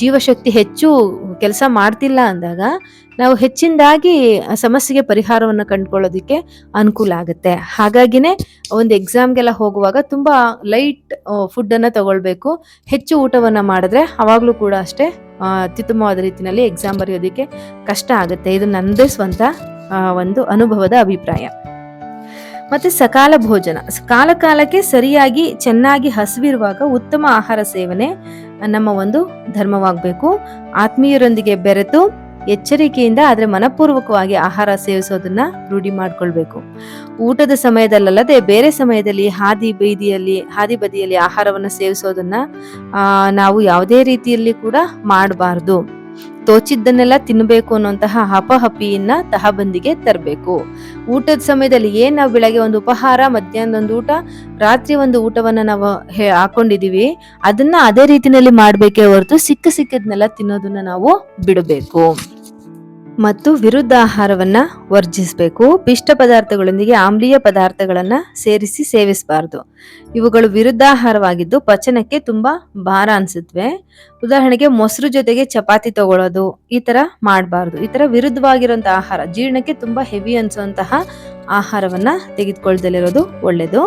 ಜೀವಶಕ್ತಿ ಹೆಚ್ಚು ಕೆಲಸ ಮಾಡ್ತಿಲ್ಲ ಅಂದಾಗ, ನಾವು ಹೆಚ್ಚಿನದಾಗಿ ಸಮಸ್ಯೆಗೆ ಪರಿಹಾರವನ್ನು ಕಂಡುಕೊಳ್ಳೋದಕ್ಕೆ ಅನುಕೂಲ ಆಗುತ್ತೆ. ಹಾಗಾಗಿನೇ ಒಂದು ಎಕ್ಸಾಮ್ಗೆಲ್ಲ ಹೋಗುವಾಗ ತುಂಬ ಲೈಟ್ ಫುಡ್ ಅನ್ನ ತಗೊಳ್ಬೇಕು. ಹೆಚ್ಚು ಊಟವನ್ನು ಮಾಡಿದ್ರೆ ಅವಾಗ್ಲೂ ಕೂಡ ಅಷ್ಟೇ ಅತ್ಯುತ್ತಮವಾದ ರೀತಿಯಲ್ಲಿ ಎಕ್ಸಾಮ್ ಬರೆಯೋದಕ್ಕೆ ಕಷ್ಟ ಆಗುತ್ತೆ. ಇದು ನನ್ನದೇ ಸ್ವಂತ ಒಂದು ಅನುಭವದ ಅಭಿಪ್ರಾಯ. ಮತ್ತೆ ಸಕಾಲ ಭೋಜನ. ಕಾಲ ಕಾಲಕ್ಕೆ ಸರಿಯಾಗಿ ಚೆನ್ನಾಗಿ ಹಸಿವಿರುವಾಗ ಉತ್ತಮ ಆಹಾರ ಸೇವನೆ ನಮ್ಮ ಒಂದು ಧರ್ಮವಾಗಬೇಕು. ಆತ್ಮೀಯರೊಂದಿಗೆ ಬೆರೆತು ಎಚ್ಚರಿಕೆಯಿಂದ ಆದರೆ ಮನಪೂರ್ವಕವಾಗಿ ಆಹಾರ ಸೇವಿಸೋದನ್ನ ರೂಢಿ ಮಾಡ್ಕೊಳ್ಬೇಕು. ಊಟದ ಸಮಯದಲ್ಲದೆ ಬೇರೆ ಸಮಯದಲ್ಲಿ ಹಾದಿ ಬೀದಿಯಲ್ಲಿ, ಹಾದಿ ಬದಿಯಲ್ಲಿ ಆಹಾರವನ್ನು ಸೇವಿಸೋದನ್ನ ನಾವು ಯಾವುದೇ ರೀತಿಯಲ್ಲಿ ಕೂಡ ಮಾಡಬಾರ್ದು. ತೋಚಿದ್ದನ್ನೆಲ್ಲ ತಿನ್ನಬೇಕು ಅನ್ನುವಂತಹ ಹಪಹಪಿಯನ್ನ ತಹಬಂದಿಗೆ ತರಬೇಕು. ಊಟದ ಸಮಯದಲ್ಲಿ ಏನ್ ನಾವು ಬೆಳಗ್ಗೆ ಒಂದು ಉಪಹಾರ ಮಧ್ಯಾಹ್ನ ಒಂದು ಊಟ, ರಾತ್ರಿ ಒಂದು ಊಟವನ್ನ ನಾವು ಹಾಕೊಂಡಿದೀವಿ, ಅದನ್ನ ಅದೇ ರೀತಿನಲ್ಲಿ ಮಾಡ್ಬೇಕೇ ಹೊರತು ಸಿಕ್ಕ ಸಿಕ್ಕದ್ನೆಲ್ಲ ತಿನ್ನೋದನ್ನ ನಾವು ಬಿಡಬೇಕು. ಮತ್ತು ವಿರುದ್ಧ ಆಹಾರವನ್ನ ವರ್ಜಿಸಬೇಕು. ಪಿಷ್ಟ ಪದಾರ್ಥಗಳೊಂದಿಗೆ ಆಮ್ಲೀಯ ಪದಾರ್ಥಗಳನ್ನ ಸೇರಿಸಿ ಸೇವಿಸಬಾರ್ದು. ಇವುಗಳು ವಿರುದ್ಧಾಹಾರವಾಗಿದ್ದು ಪಚನಕ್ಕೆ ತುಂಬಾ ಭಾರ ಅನ್ಸುತ್ತವೆ ಉದಾಹರಣೆಗೆ ಮೊಸರು ಜೊತೆಗೆ ಚಪಾತಿ ತಗೊಳ್ಳೋದು ಈ ತರ ಮಾಡಬಾರ್ದು. ಈ ತರ ವಿರುದ್ಧವಾಗಿರುವಂತಹ ಆಹಾರ, ಜೀರ್ಣಕ್ಕೆ ತುಂಬಾ ಹೆವಿ ಅನ್ಸುವಂತಹ ಆಹಾರವನ್ನ ತೆಗೆದುಕೊಳ್ದಲ್ಲಿರೋದು ಒಳ್ಳೇದು.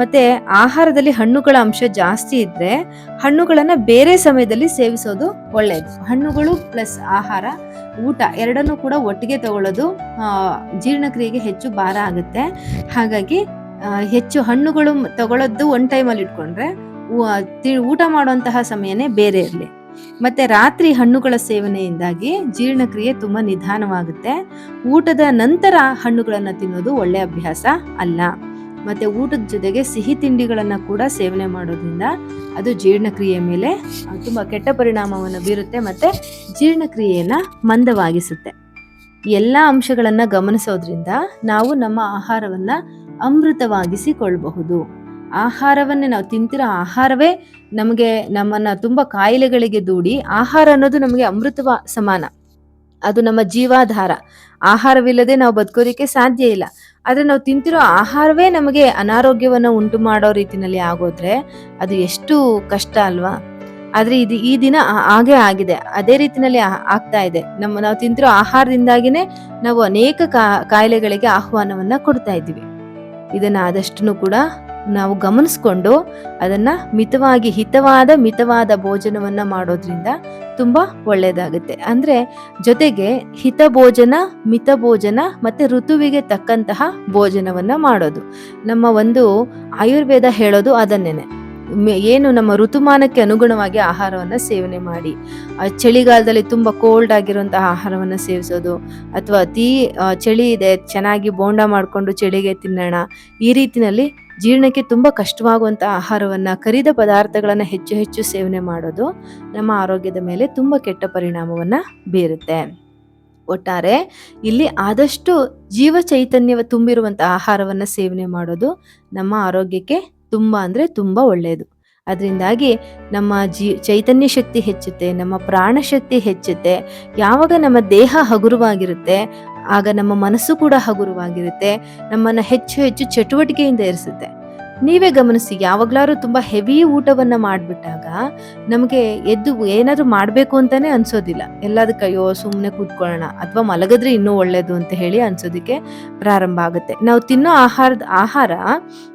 ಮತ್ತೆ ಆಹಾರದಲ್ಲಿ ಹಣ್ಣುಗಳ ಅಂಶ ಜಾಸ್ತಿ ಇದ್ರೆ ಹಣ್ಣುಗಳನ್ನ ಬೇರೆ ಸಮಯದಲ್ಲಿ ಸೇವಿಸೋದು ಒಳ್ಳೆಯದು ಹಣ್ಣುಗಳು ಪ್ಲಸ್ ಆಹಾರ, ಊಟ ಎರಡನ್ನೂ ಕೂಡ ಒಟ್ಟಿಗೆ ತಗೊಳ್ಳೋದು ಜೀರ್ಣಕ್ರಿಯೆಗೆ ಹೆಚ್ಚು ಭಾರ ಆಗುತ್ತೆ. ಹಾಗಾಗಿ ಹೆಚ್ಚು ಹಣ್ಣುಗಳು ತಗೊಳ್ಳೋದು ಒನ್ ಟೈಮಲ್ಲಿ ಇಟ್ಕೊಂಡ್ರೆ ಊಟ ಮಾಡುವಂತಹ ಸಮಯನೇ ಬೇರೆ ಇರಲಿ. ಮತ್ತೆ ರಾತ್ರಿ ಹಣ್ಣುಗಳ ಸೇವನೆಯಿಂದಾಗಿ ಜೀರ್ಣಕ್ರಿಯೆ ತುಂಬಾ ನಿಧಾನವಾಗುತ್ತೆ. ಊಟದ ನಂತರ ಹಣ್ಣುಗಳನ್ನು ತಿನ್ನೋದು ಒಳ್ಳೆ ಅಭ್ಯಾಸ ಅಲ್ಲ. ಮತ್ತೆ ಊಟದ ಜೊತೆಗೆ ಸಿಹಿ ತಿಂಡಿಗಳನ್ನು ಕೂಡ ಸೇವನೆ ಮಾಡೋದ್ರಿಂದ ಅದು ಜೀರ್ಣಕ್ರಿಯೆ ಮೇಲೆ ತುಂಬಾ ಕೆಟ್ಟ ಪರಿಣಾಮವನ್ನು ಬೀರುತ್ತೆ ಮತ್ತೆ ಜೀರ್ಣಕ್ರಿಯೆಯನ್ನ ಮಂದವಾಗಿಸುತ್ತೆ. ಎಲ್ಲ ಅಂಶಗಳನ್ನು ಗಮನಿಸೋದ್ರಿಂದ ನಾವು ನಮ್ಮ ಆಹಾರವನ್ನ ಅಮೃತವಾಗಿಸಿಕೊಳ್ಬಹುದು ಆಹಾರವನ್ನೇ ನಾವು ತಿಂತಿರೋ ಆಹಾರವೇ ನಮಗೆ ನಮ್ಮನ್ನ ತುಂಬಾ ಕಾಯಿಲೆಗಳಿಗೆ ದೂಡಿ ಆಹಾರ ಅನ್ನೋದು ನಮಗೆ ಅಮೃತವ ಸಮಾನ. ಅದು ನಮ್ಮ ಜೀವಾಧಾರ. ಆಹಾರವಿಲ್ಲದೆ ನಾವು ಬದುಕೋದಿಕ್ಕೆ ಸಾಧ್ಯ ಇಲ್ಲ. ಆದ್ರೆ ನಾವು ತಿಂತಿರೋ ಆಹಾರವೇ ನಮಗೆ ಅನಾರೋಗ್ಯವನ್ನು ಉಂಟು ಮಾಡೋ ರೀತಿಯಲ್ಲಿ ಆಗೋದ್ರೆ ಅದು ಎಷ್ಟು ಕಷ್ಟ ಅಲ್ವಾ? ಆದ್ರೆ ಇದು ಈ ದಿನ ಹಾಗೆ ಆಗಿದೆ. ಅದೇ ರೀತಿಯಲ್ಲಿ ಆಗ್ತಾ ಇದೆ. ನಮ್ಮ, ನಾವು ತಿಂತಿರೋ ಆಹಾರದಿಂದಾಗಿನೇ ನಾವು ಅನೇಕ ಕಾಯಿಲೆಗಳಿಗೆ ಆಹ್ವಾನವನ್ನ ಕೊಡ್ತಾ ಇದ್ದೀವಿ. ಇದನ್ನ ಆದಷ್ಟು ಕೂಡ ನಾವು ಗಮನಿಸ್ಕೊಂಡು ಅದನ್ನು ಮಿತವಾಗಿ, ಹಿತವಾದ, ಮಿತವಾದ ಭೋಜನವನ್ನು ಮಾಡೋದ್ರಿಂದ ತುಂಬ ಒಳ್ಳೆಯದಾಗುತ್ತೆ ಅಂದರೆ ಜೊತೆಗೆ ಹಿತ ಭೋಜನ ಮಿತ ಭೋಜನ ಮತ್ತು ಋತುವಿಗೆ ತಕ್ಕಂತಹ ಭೋಜನವನ್ನು ಮಾಡೋದು. ನಮ್ಮ ಒಂದು ಆಯುರ್ವೇದ ಹೇಳೋದು ಅದನ್ನೇನೆ. ಮೆ- ಏನು ನಮ್ಮ ಋತುಮಾನಕ್ಕೆ ಅನುಗುಣವಾಗಿ ಆಹಾರವನ್ನು ಸೇವನೆ ಮಾಡಿ. ಚಳಿಗಾಲದಲ್ಲಿ ತುಂಬ ಕೋಲ್ಡ್ ಆಗಿರುವಂತಹ ಆಹಾರವನ್ನು ಸೇವಿಸೋದು, ಅಥವಾ ಅತಿ ಚಳಿ ಇದೆ, ಚೆನ್ನಾಗಿ ಬೋಂಡ ಮಾಡಿಕೊಂಡು ಚಳಿಗೆ ತಿನ್ನೋಣ, ಈ ರೀತಿಯಲ್ಲಿ ಜೀರ್ಣಕ್ಕೆ ತುಂಬ ಕಷ್ಟವಾಗುವಂಥ ಆಹಾರವನ್ನು, ಕರಿದ ಪದಾರ್ಥಗಳನ್ನು ಹೆಚ್ಚು ಹೆಚ್ಚು ಸೇವನೆ ಮಾಡೋದು ನಮ್ಮ ಆರೋಗ್ಯದ ಮೇಲೆ ತುಂಬ ಕೆಟ್ಟ ಪರಿಣಾಮವನ್ನು ಬೀರುತ್ತೆ. ಒಟ್ಟಾರೆ, ಇಲ್ಲಿ ಆದಷ್ಟು ಜೀವ ಚೈತನ್ಯ ತುಂಬಿರುವಂಥ ಆಹಾರವನ್ನು ಸೇವನೆ ಮಾಡೋದು ನಮ್ಮ ಆರೋಗ್ಯಕ್ಕೆ ತುಂಬಾ ಅಂದರೆ ತುಂಬ ಒಳ್ಳೆಯದು ಅದರಿಂದಾಗಿ ನಮ್ಮ ಜೀ, ಚೈತನ್ಯ ಶಕ್ತಿ ಹೆಚ್ಚುತ್ತೆ, ನಮ್ಮ ಪ್ರಾಣ ಶಕ್ತಿ ಹೆಚ್ಚುತ್ತೆ, ಯಾವಾಗ ನಮ್ಮ ದೇಹ ಹಗುರವಾಗಿರುತ್ತೆ, ಆಗ ನಮ್ಮ ಮನಸ್ಸು ಕೂಡ ಹಗುರವಾಗಿರುತ್ತೆ, ನಮ್ಮನ್ನು ಹೆಚ್ಚು ಹೆಚ್ಚು ಚಟುವಟಿಕೆಯಿಂದ ಇರಿಸುತ್ತೆ ನೀವೇ ಗಮನಿಸಿ, ಯಾವಾಗ್ಲಾದ್ರೂ ತುಂಬಾ ಹೆವಿ ಊಟವನ್ನ ಮಾಡಿಬಿಟ್ಟಾಗ ನಮಗೆ ಎದ್ದು ಏನಾದ್ರು ಮಾಡಬೇಕು ಅಂತಾನೆ ಅನ್ಸೋದಿಲ್ಲ. ಎಲ್ಲದಕ್ಕೆ, ಅಯ್ಯೋ ಸುಮ್ಮನೆ ಕೂತ್ಕೊಳ್ಳೋಣ ಅಥವಾ ಮಲಗಿದ್ರೆ ಇನ್ನೂ ಒಳ್ಳೇದು ಅಂತ ಹೇಳಿ ಅನ್ಸೋದಕ್ಕೆ ಪ್ರಾರಂಭ ಆಗುತ್ತೆ. ನಾವು ತಿನ್ನೋ ಆಹಾರದ, ಆಹಾರ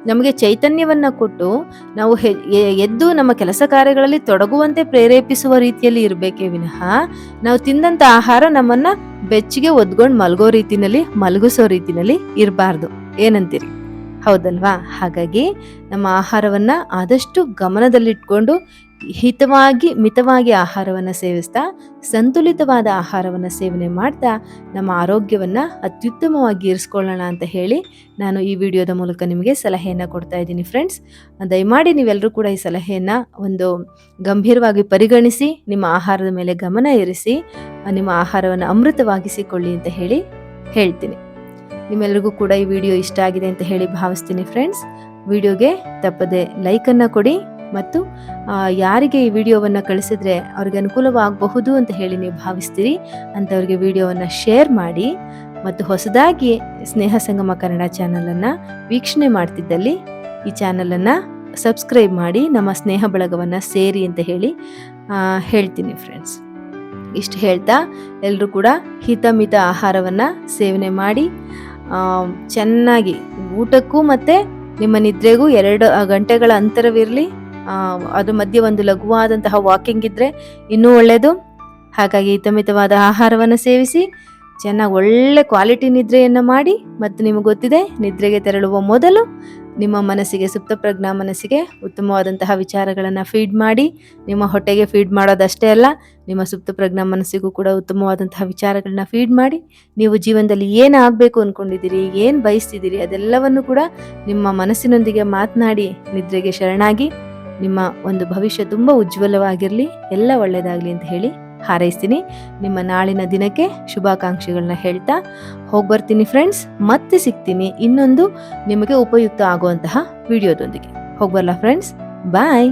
ನಮಗೆ ಚೈತನ್ಯವನ್ನ ಕೊಟ್ಟು ನಾವು ಎದ್ದು ನಮ್ಮ ಕೆಲಸ ಕಾರ್ಯಗಳಲ್ಲಿ ತೊಡಗುವಂತೆ ಪ್ರೇರೇಪಿಸುವ ರೀತಿಯಲ್ಲಿ ಇರಬೇಕೇ ವಿನಃ, ನಾವು ತಿಂದಂತ ಆಹಾರ ನಮ್ಮನ್ನ ಬೆಚ್ಚಿಗೆ ಒದ್ಕೊಂಡು ಮಲಗೋ ರೀತಿನಲ್ಲಿ, ಮಲಗಿಸೋ ರೀತಿನಲ್ಲಿ ಇರಬಾರ್ದು. ಏನಂತೀರಿ? ಹೌದಲ್ವಾ? ಹಾಗಾಗಿ ನಮ್ಮ ಆಹಾರವನ್ನ ಆದಷ್ಟು ಗಮನದಲ್ಲಿಟ್ಕೊಂಡು ಹಿತವಾಗಿ, ಮಿತವಾಗಿ ಆಹಾರವನ್ನ ಸೇವಿಸ್ತಾ, ಸಂತುಲಿತವಾದ ಆಹಾರವನ್ನ ಸೇವನೆ ಮಾಡ್ತಾ ನಮ್ಮ ಆರೋಗ್ಯವನ್ನ ಅತ್ಯುತ್ತಮವಾಗಿ ಇರಿಸ್ಕೊಳ್ಳೋಣ ಅಂತ ಹೇಳಿ ನಾನು ಈ ವಿಡಿಯೋದ ಮೂಲಕ ನಿಮಗೆ ಸಲಹೆಯನ್ನು ಕೊಡ್ತಾ ಇದ್ದೀನಿ ಫ್ರೆಂಡ್ಸ್. ದಯಮಾಡಿ ನೀವೆಲ್ಲರೂ ಕೂಡ ಈ ಸಲಹೆಯನ್ನು ಒಂದು ಗಂಭೀರವಾಗಿ ಪರಿಗಣಿಸಿ, ನಿಮ್ಮ ಆಹಾರದ ಮೇಲೆ ಗಮನ ಇರಿಸಿ, ನಿಮ್ಮ ಆಹಾರವನ್ನು ಅಮೃತವಾಗಿಸಿಕೊಳ್ಳಿ ಅಂತ ಹೇಳಿ ಹೇಳ್ತೀನಿ. ನಿಮ್ಮೆಲ್ಲರಿಗೂ ಕೂಡ ಈ ವಿಡಿಯೋ ಇಷ್ಟ ಆಗಿದೆ ಅಂತ ಹೇಳಿ ಭಾವಿಸ್ತೀನಿ ಫ್ರೆಂಡ್ಸ್ ವಿಡಿಯೋಗೆ ತಪ್ಪದೆ ಲೈಕನ್ನು ಕೊಡಿ ಮತ್ತು ಯಾರಿಗೆ ಈ ವಿಡಿಯೋವನ್ನು ಕಳಿಸಿದ್ರೆ ಅವ್ರಿಗೆ ಅನುಕೂಲವಾಗಬಹುದು ಅಂತ ಹೇಳಿ ನೀವು ಭಾವಿಸ್ತೀರಿ. ಅಂಥವ್ರಿಗೆ ವಿಡಿಯೋವನ್ನು ಶೇರ್ ಮಾಡಿ ಮತ್ತು ಹೊಸದಾಗಿ ಸ್ನೇಹ ಸಂಗಮ ಕನ್ನಡ ಚಾನಲನ್ನು ವೀಕ್ಷಣೆ ಮಾಡ್ತಿದ್ದಲ್ಲಿ ಈ ಚಾನಲನ್ನು ಸಬ್ಸ್ಕ್ರೈಬ್ ಮಾಡಿ ನಮ್ಮ ಸ್ನೇಹ ಬಳಗವನ್ನು ಸೇರಿ ಅಂತ ಹೇಳಿ ಹೇಳ್ತೀನಿ ಫ್ರೆಂಡ್ಸ್ ಇಷ್ಟು ಹೇಳ್ತಾ ಎಲ್ಲರೂ ಕೂಡ ಹಿತಮಿತ ಆಹಾರವನ್ನು ಸೇವನೆ ಮಾಡಿ ಚೆನ್ನಾಗಿ, ಊಟಕ್ಕೂ ಮತ್ತು ನಿಮ್ಮ ನಿದ್ರೆಗೂ ಎರಡು ಗಂಟೆಗಳ ಅಂತರವಿರಲಿ. ಅದು ಮಧ್ಯೆ ಒಂದು ಲಘುವಾದಂತಹ ವಾಕಿಂಗ್ ಇದ್ದರೆ ಇನ್ನೂ ಒಳ್ಳೆಯದು ಹಾಗಾಗಿ ಹಿತಮಿತವಾದ ಆಹಾರವನ್ನು ಸೇವಿಸಿ, ಚೆನ್ನಾಗಿ ಒಳ್ಳೆ ಕ್ವಾಲಿಟಿ ನಿದ್ರೆಯನ್ನು ಮಾಡಿ, ಮತ್ತು ನಿಮಗೆ ಗೊತ್ತಿದೆ, ನಿದ್ರೆಗೆ ತೆರಳುವ ಮೊದಲು ನಿಮ್ಮ ಮನಸ್ಸಿಗೆ, ಸುಪ್ತ ಪ್ರಜ್ಞಾ ಮನಸ್ಸಿಗೆ ಉತ್ತಮವಾದಂತಹ ವಿಚಾರಗಳನ್ನು ಫೀಡ್ ಮಾಡಿ, ನಿಮ್ಮ ಹೊಟ್ಟೆಗೆ ಫೀಡ್ ಮಾಡೋದಷ್ಟೇ ಅಲ್ಲ ನಿಮ್ಮ ಸುಪ್ತ ಪ್ರಜ್ಞಾ ಮನಸ್ಸಿಗೂ ಕೂಡ ಉತ್ತಮವಾದಂತಹ ವಿಚಾರಗಳನ್ನ ಫೀಡ್ ಮಾಡಿ, ನೀವು ಜೀವನದಲ್ಲಿ ಏನು ಆಗಬೇಕು ಅಂದ್ಕೊಂಡಿದ್ದೀರಿ ಏನು ಬಯಸ್ತಿದ್ದೀರಿ, ಅದೆಲ್ಲವನ್ನು ಕೂಡ ನಿಮ್ಮ ಮನಸ್ಸಿನೊಂದಿಗೆ ಮಾತನಾಡಿ, ನಿದ್ರೆಗೆ ಶರಣಾಗಿ, ನಿಮ್ಮ ಒಂದು ಭವಿಷ್ಯ ತುಂಬ ಉಜ್ವಲವಾಗಿರಲಿ, ಎಲ್ಲ ಒಳ್ಳೆಯದಾಗಲಿ ಅಂತ ಹೇಳಿ ಹಾರೈಸ್ತೀನಿ. ನಿಮ್ಮ ನಾಳಿನ ದಿನಕ್ಕೆ ಶುಭಾಕಾಂಕ್ಷೆಗಳನ್ನ ಹೇಳ್ತಾ ಹೋಗಿ ಬರ್ತೀನಿ ಫ್ರೆಂಡ್ಸ್ ಮತ್ತೆ ಸಿಗ್ತೀನಿ ಇನ್ನೊಂದು ನಿಮಗೆ ಉಪಯುಕ್ತ ಆಗುವಂತಹ ವಿಡಿಯೋದೊಂದಿಗೆ ಹೋಗ್ಬರಲ್ಲ ಫ್ರೆಂಡ್ಸ್ ಬಾಯ್